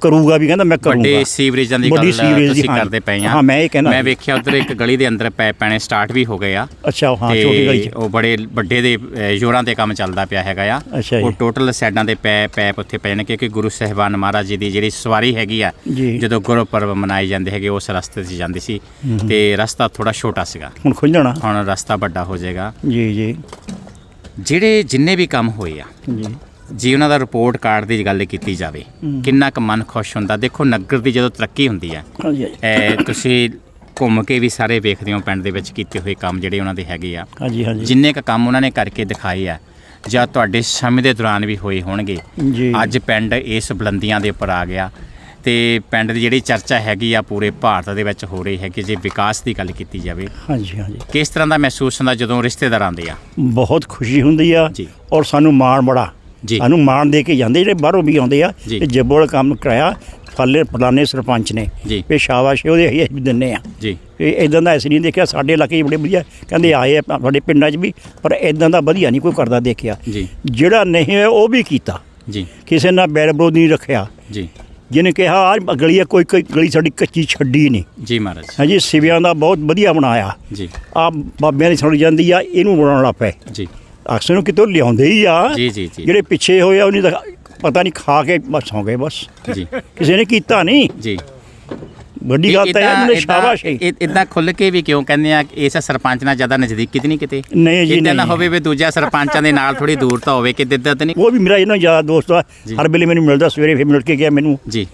ਕਰੂਗਾ ਵੀ ਕਹਿੰਦਾ ਮੈਂ ਕਰੂੰਗਾ। ਵੱਡੇ ਸੀਵਰੇਜਾਂ ਦੀ ਗੱਲ ਤੁਸੀਂ। ਕਰਦੇ ਪਏ ਆ। ਹਾਂ, ਮੈਂ ਇਹ ਕਹਿੰਦਾ ਮੈਂ। ਵੇਖਿਆ ਉਧਰ ਇੱਕ ਗਲੀ ਦੇ ਅੰਦਰ ਪੈ ਪੈਣੇ ਸਟਾਰਟ ਵੀ ਹੋ ਗਏ ਆ। ਅੱਛਾ ਹਾਂ ਛੋਟੀ ਗਲੀ ਚ। ਉਹ ਬੜੇ ਵੱਡੇ ਦੇ ਜ਼ੋਰਾਂ ਤੇ ਕੰਮ ਚੱਲਦਾ ਪਿਆ ਹੈਗਾ ਆ। ਉਹ ਟੋਟਲ ਸਾਈਡਾਂ ਦੇ ਪੈ ਪੈਪ ਉੱਥੇ ਪਏ ਨੇ ਕਿਉਂਕਿ ਗੁਰੂ ਸਾਹਿਬਾਨ ਮਹਾਰਾਜ ਜੀ ਦੀ ਜਿਹੜੀ ਸਵਾਰੀ ਹੈਗੀ ਆ। ਜਦੋਂ ਗੁਰਪੁਰਬ ਮਨਾਏ ਜਾਂਦੇ ਹੈਗੇ ਉਸ ਰਸਤੇ 'ਤੇ ਜਾਂਦੀ ਸੀ। ਤੇ ਰਸਤਾ ਥੋੜਾ ਛੋਟਾ ਸੀਗਾ। ਹੁਣ ਖੁੱਲ ਜਾਣਾ। ਹੁਣ ਰਸਤਾ ਵੱਡਾ ਹੋ ਜਾਏਗਾ। ਜੀ ਜੀ। ਜਿਹੜੇ ਜਿੰਨੇ ਵੀ ਕੰਮ ਹੋਏ ਆ ਜੀ। ਜੀ ਉਹਨਾਂ ਦਾ ਰਿਪੋਰਟ ਕਾਰਡ ਦੀ ਗੱਲ ਕੀਤੀ ਜਾਵੇ ਕਿੰਨਾ ਕੁ ਮਨ ਖੁਸ਼ ਹੁੰਦਾ? ਦੇਖੋ ਨਗਰ ਦੀ ਜਦੋਂ ਤਰੱਕੀ ਹੁੰਦੀ ਹੈ ਹਾਂਜੀ ਹਾਂਜੀ। ਇਹ ਤੁਸੀਂ ਘੁੰਮ ਕੇ ਵੀ ਸਾਰੇ ਵੇਖਦੇ ਹੋ ਪਿੰਡ ਦੇ ਵਿੱਚ ਕੀਤੇ ਹੋਏ ਕੰਮ ਜਿਹੜੇ ਉਹਨਾਂ ਦੇ ਹੈਗੇ ਆ। ਹਾਂਜੀ ਹਾਂਜੀ। ਜਿੰਨੇ ਕ ਕੰਮ ਉਹਨਾਂ ਨੇ ਕਰਕੇ ਦਿਖਾਏ ਆ ਜਾਂ ਤੁਹਾਡੇ ਸਮੇਂ ਦੇ ਦੌਰਾਨ ਵੀ ਹੋਏ ਹੋਣਗੇ। ਜੀ। ਅੱਜ ਪਿੰਡ ਇਸ ਬੁਲੰਦੀਆਂ ਦੇ ਉੱਪਰ ਆ ਗਿਆ ਤੇ ਪਿੰਡ ਦੀ ਜਿਹੜੀ ਚਰਚਾ ਹੈਗੀ ਆ ਪੂਰੇ ਭਾਰਤ ਦੇ ਵਿੱਚ ਹੋ ਰਹੀ ਹੈ ਕਿ ਜੇ ਵਿਕਾਸ ਦੀ ਗੱਲ ਕੀਤੀ ਜਾਵੇ। ਹਾਂਜੀ ਹਾਂਜੀ। ਕਿਸ ਤਰ੍ਹਾਂ ਦਾ ਮਹਿਸੂਸ ਹੁੰਦਾ ਜਦੋਂ ਰਿਸ਼ਤੇਦਾਰ ਆਉਂਦੇ ਆ? ਬਹੁਤ ਖੁਸ਼ੀ ਹੁੰਦੀ ਆ ਜੀ। ਔਰ ਸਾਨੂੰ ਮਾਣ ਬੜਾ। ਜੀ। ਸਾਨੂੰ ਮਾਣ ਦੇ ਕੇ ਜਾਂਦੇ ਜਿਹੜੇ ਬਾਹਰੋਂ ਵੀ ਆਉਂਦੇ ਆ ਜੀ। ਤੇ ਕੰਮ ਕਰਾਇਆ ਫੱਲੇ ਫਲਾਣੇ ਸਰਪੰਚ ਨੇ। ਜੀ। ਵੀ ਸ਼ਾਬਾਸ਼ ਉਹਦੇ ਅਸੀਂ ਵੀ ਦਿੰਨੇ ਆ। ਜੀ। ਇਹ ਇਦਾਂ ਦਾ ਅਸੀਂ ਨਹੀਂ ਦੇਖਿਆ ਸਾਡੇ ਇਲਾਕੇ 'ਚ ਬੜੇ ਵਧੀਆ ਕਹਿੰਦੇ ਆਏ ਆ ਸਾਡੇ ਪਿੰਡਾਂ 'ਚ ਵੀ ਪਰ ਇਦਾਂ ਦਾ ਵਧੀਆ ਨਹੀਂ ਕੋਈ ਕਰਦਾ ਦੇਖਿਆ। ਜੀ। ਜਿਹੜਾ ਨਹੀਂ ਹੋਇਆ ਉਹ ਵੀ ਕੀਤਾ। ਜੀ। ਕਿਸੇ ਨਾਲ ਬੈਰ ਵਿਰੋਧ ਨਹੀਂ ਰੱਖਿਆ। ਜੀ। ਜਿਹਨੇ ਕਿਹਾ ਆਹ ਗਲੀ ਆ ਕੋਈ ਕੋਈ ਗਲੀ ਸਾਡੀ ਕੱਚੀ ਛੱਡੀ ਨਹੀਂ। ਜੀ ਮਹਾਰਾਜ। ਹਾਂਜੀ ਸਿਵਿਆਂ ਦਾ ਬਹੁਤ ਵਧੀਆ ਬਣਾਇਆ। ਜੀ। ਆ ਬਾਬਿਆਂ ਦੀ ਸੁਣ ਜਾਂਦੀ ਆ ਇਹਨੂੰ ਬਣਾਉਣ ਲੱਗ ਪਏ। ਜੀ। ਅਕਸਰ ਨੂੰ ਕਿਤੋਂ ਲਿਆਉਂਦੇ ਹੀ ਆ। ਜੀ, ਜੀ, ਜੀ। ਜਿਹੜੇ ਪਿੱਛੇ ਹੋਏ ਆ ਉਹਨੇ ਪਤਾ ਨਹੀਂ ਖਾ ਕੇ ਬਸ ਹੋ ਗਏ ਬਸ। ਜੀ। ਕਿਸੇ ਨੇ ਕੀਤਾ ਨਹੀਂ। ਜੀ। ਵੱਡੀ ਗੱਲ ਤਾਂ ਇਹ ਸ਼ਾਬਾਸ਼। ਹੈ ਇਦਾਂ ਖੁੱਲ ਕੇ ਵੀ ਕਿਉਂ ਕਹਿੰਦੇ ਆ ਇਸ ਸਰਪੰਚ ਨਾਲ ਜ਼ਿਆਦਾ ਨਜ਼ਦੀਕੀ ਤੇ ਨਹੀਂ ਕਿਤੇ? ਨਹੀਂ ਜੀ, ਏਦਾਂ ਨਾ ਨਹੀਂ। ਹੋਵੇ ਵੀ ਦੂਜਾ ਸਰਪੰਚਾਂ ਦੇ ਨਾਲ ਥੋੜੀ ਦੂਰਤਾ ਹੋਵੇ ਕਿ ਦਿੱਦਾਂ ਤੇ ਨਹੀਂ? ਉਹ ਵੀ ਮੇਰਾ ਇਹਨਾਂ ਯਾਰ ਦੋਸਤ ਆ। ਹਰ ਵੇਲੇ ਮੈਨੂੰ ਮਿਲਦਾ ਸਵੇਰੇ ਫਿਰ ਮਿਲ ਕੇ ਗਿਆ ਮੈਨੂੰ। ਜੀ।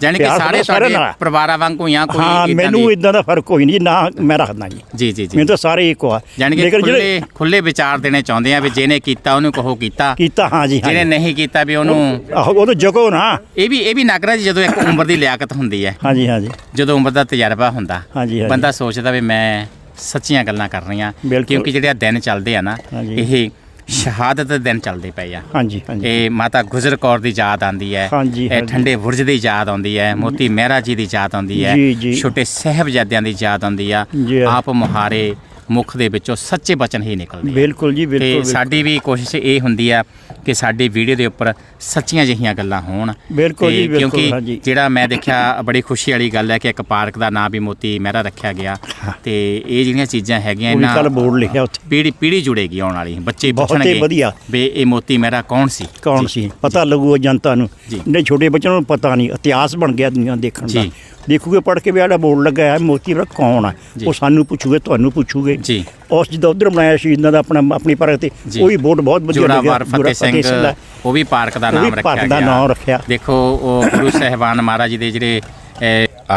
ਜਾਣੀ ਕਿ ਪਿਆਰ ਸਾਰੇ ਸਾਡਾ ਸਾਰਿਆਂ ਤੁਹਾਡੇ ਨਾਲ। ਪਰਿਵਾਰਾਂ ਵਾਂਗੂ ਹੀ ਆ ਕੋਈ ਹਾਂ ਏਦਾਂ ਮੈਨੂੰ ਦੀ- ਇਦਾਂ ਦਾ ਫ਼ਰਕ ਕੋਈ ਨਹੀਂ ਜੀ, ਨਾ ਮੈਂ ਰੱਖਦਾ ਜੀ ਜੀ ਜੀ ਜੀ ਮੈਨੂੰ ਤਾਂ ਸਾਰੇ ਇੱਕੋ ਆ ਜਾਣੀ ਕਿ ਖੁੱਲੇ ਖੁੱਲੇ ਵਿਚਾਰ ਦੇਣੇ ਚਾਹੁੰਦੇ ਆ ਵੀ ਜਿਹਨੇ ਕੀਤਾ ਉਹਨੂੰ ਕਹੋ ਕੀਤਾ ਕੀਤਾ ਹਾਂ ਜੀ ਹਾਂ ਜਿਹਨੇ ਜੀ। ਨਹੀਂ ਕੀਤਾ ਵੀ ਉਹਨੂੰ ਆਹੋ ਉਹ ਤਾਂ ਜਗੋ ਨਾ ਇਹ ਵੀ ਇਹ ਵੀ ਨਗਰਾ ਜੀ ਜਦੋਂ ਇੱਕ ਉਮਰ ਦੀ ਲਿਆਕਤ ਹੁੰਦੀ ਹੈ ਹਾਂਜੀ ਹਾਂਜੀ ਜਦੋਂ ਉਮਰ ਦਾ ਤਜਰਬਾ ਹੁੰਦਾ ਹਾਂਜੀ, ਹਾਂਜੀ। ਬੰਦਾ ਸੋਚਦਾ ਵੀ ਮੈਂ ਸੱਚੀਆਂ ਗੱਲਾਂ ਕਰ ਰਹੀਆਂ ਬਿਲਕੁਲ। ਕਿਉਂਕਿ ਜਿਹੜੇ ਦਿਨ ਚੱਲਦੇ ਆ ਨਾ ਹਾਂਜੀ। ਇਹ ਸ਼ਹਾਦਤ ਦੇ ਦਿਨ ਚੱਲਦੇ ਪਏ ਆ ਹਾਂਜੀ ਹਾਂਜੀ ਇਹ ਮਾਤਾ ਗੁਜਰ ਕੌਰ ਦੀ ਯਾਦ ਆਉਂਦੀ ਹੈ ਹਾਂਜੀ, ਇਹ ਹਾਂਜੀ। ਠੰਡੇ ਬੁਰਜ ਦੀ ਯਾਦ ਆਉਂਦੀ ਹੈ ਮੋਤੀ ਮਹਿਰਾ ਜੀ ਦੀ ਯਾਦ ਆਉਂਦੀ ਹੈ ਜੀ, ਜੀ। ਛੋਟੇ ਸਾਹਿਬਜ਼ਾਦਿਆਂ ਦੀ ਯਾਦ ਆਉਂਦੀ ਆ ਜੀ। ਆਪ ਮੁਹਾਰੇ ਮੁਖ ਦੇ ਵਿੱਚੋਂ ਸੱਚੇ ਬਚਨ ਹੀ ਨਿਕਲਦੇ ਆ ਬਿਲਕੁਲ ਜੀ ਤੇ ਬਿਲਕੁਲ ਬਿਲਕੁਲ। ਸਾਡੀ ਵੀ ਕੋਸ਼ਿਸ਼ ਇਹ ਹੁੰਦੀ ਆ ਕਿ ਸਾਡੀ ਵੀਡੀਓ ਦੇ ਉੱਪਰ ਸੱਚੀਆਂ ਜਿਹੀਆਂ ਗੱਲਾਂ ਹੋਣ। ਬਿਲਕੁਲ ਜੀ, ਬਿਲਕੁਲ, ਕਿਉਂਕਿ ਹਾਂਜੀ। ਜਿਹੜਾ ਮੈਂ ਦੇਖਿਆ ਬੜੀ ਖੁਸ਼ੀ ਵਾਲੀ ਗੱਲ ਹੈ ਕਿ ਇੱਕ ਪਾਰਕ ਦਾ ਨਾਮ ਵੀ ਮੋਤੀ ਮਹਿਰਾ ਰੱਖਿਆ ਗਿਆ। ਤੇ ਇਹ ਜਿਹੜੀਆਂ ਚੀਜ਼ਾਂ ਹੈਗੀਆਂ ਵੀ ਕੱਲ ਇਹਨਾਂ ਬੋਰਡ ਲਿਖਿਆ ਉੱਥੇ। ਪੀੜੀ ਪੀੜੀ ਜੁੜੇਗੀ ਆਉਣ ਵਾਲੀ ਬੱਚੇ ਪੁੱਛਣਗੇ ਵਧੀਆ। ਵੀ ਇਹ ਮੋਤੀ ਮਹਿਰਾ ਕੌਣ ਸੀ? ਕੌਣ ਸੀ? ਪਤਾ ਲੱਗੂਗਾ ਜਨਤਾ ਨੂੰ। ਨਹੀਂ ਛੋਟੇ ਬੱਚਿਆਂ ਨੂੰ ਪਤਾ ਨਹੀਂ ਇਤਿਹਾਸ ਬਣ ਗਿਆ ਦੁਨੀਆ ਦੇਖਣ ਦਾ। ਦੇਖੂਗੇ ਪੜ੍ਹ ਕੇ ਵੀ ਆੜਾ ਬੋਰਡ ਲੱਗਾ ਹੈ ਮੋਤੀ ਵੀਰਾ ਕੌਣ ਆ। ਉਹ ਸਾਨੂੰ ਪੁੱਛੂਗੇ ਤੁਹਾਨੂੰ ਪੁੱਛੂਗੇ ਜੀ ਉਸ ਜਿਹਦਾ ਉਧਰ ਬਣਾਇਆ ਸ਼ਹੀਦਾਂ ਦਾ ਆਪਣਾ ਆਪਣੀ ਪਾਰਕ ਤੇ। ਉਹ ਵੀ ਬੋਰਡ ਬਹੁਤ ਵਧੀਆ ਲੱਗਿਆ ਜੋਰਾਵਰ ਜੋਰਾ ਫਤਿਹ ਸਿੰਘ ਦਾ। ਉਹ ਵੀ ਪਾਰਕ ਦਾ ਉਹ ਵੀ ਨਾਮ ਰੱਖਿਆ ਪਾਰਕ ਗਿਆ ਦਾ ਨਾਮ ਰੱਖਿਆ। ਦੇਖੋ ਉਹ ਗੁਰੂ ਸਾਹਿਬਾਨ ਮਹਾਰਾਜ ਜੀ ਦੇ ਜਿਹੜੇ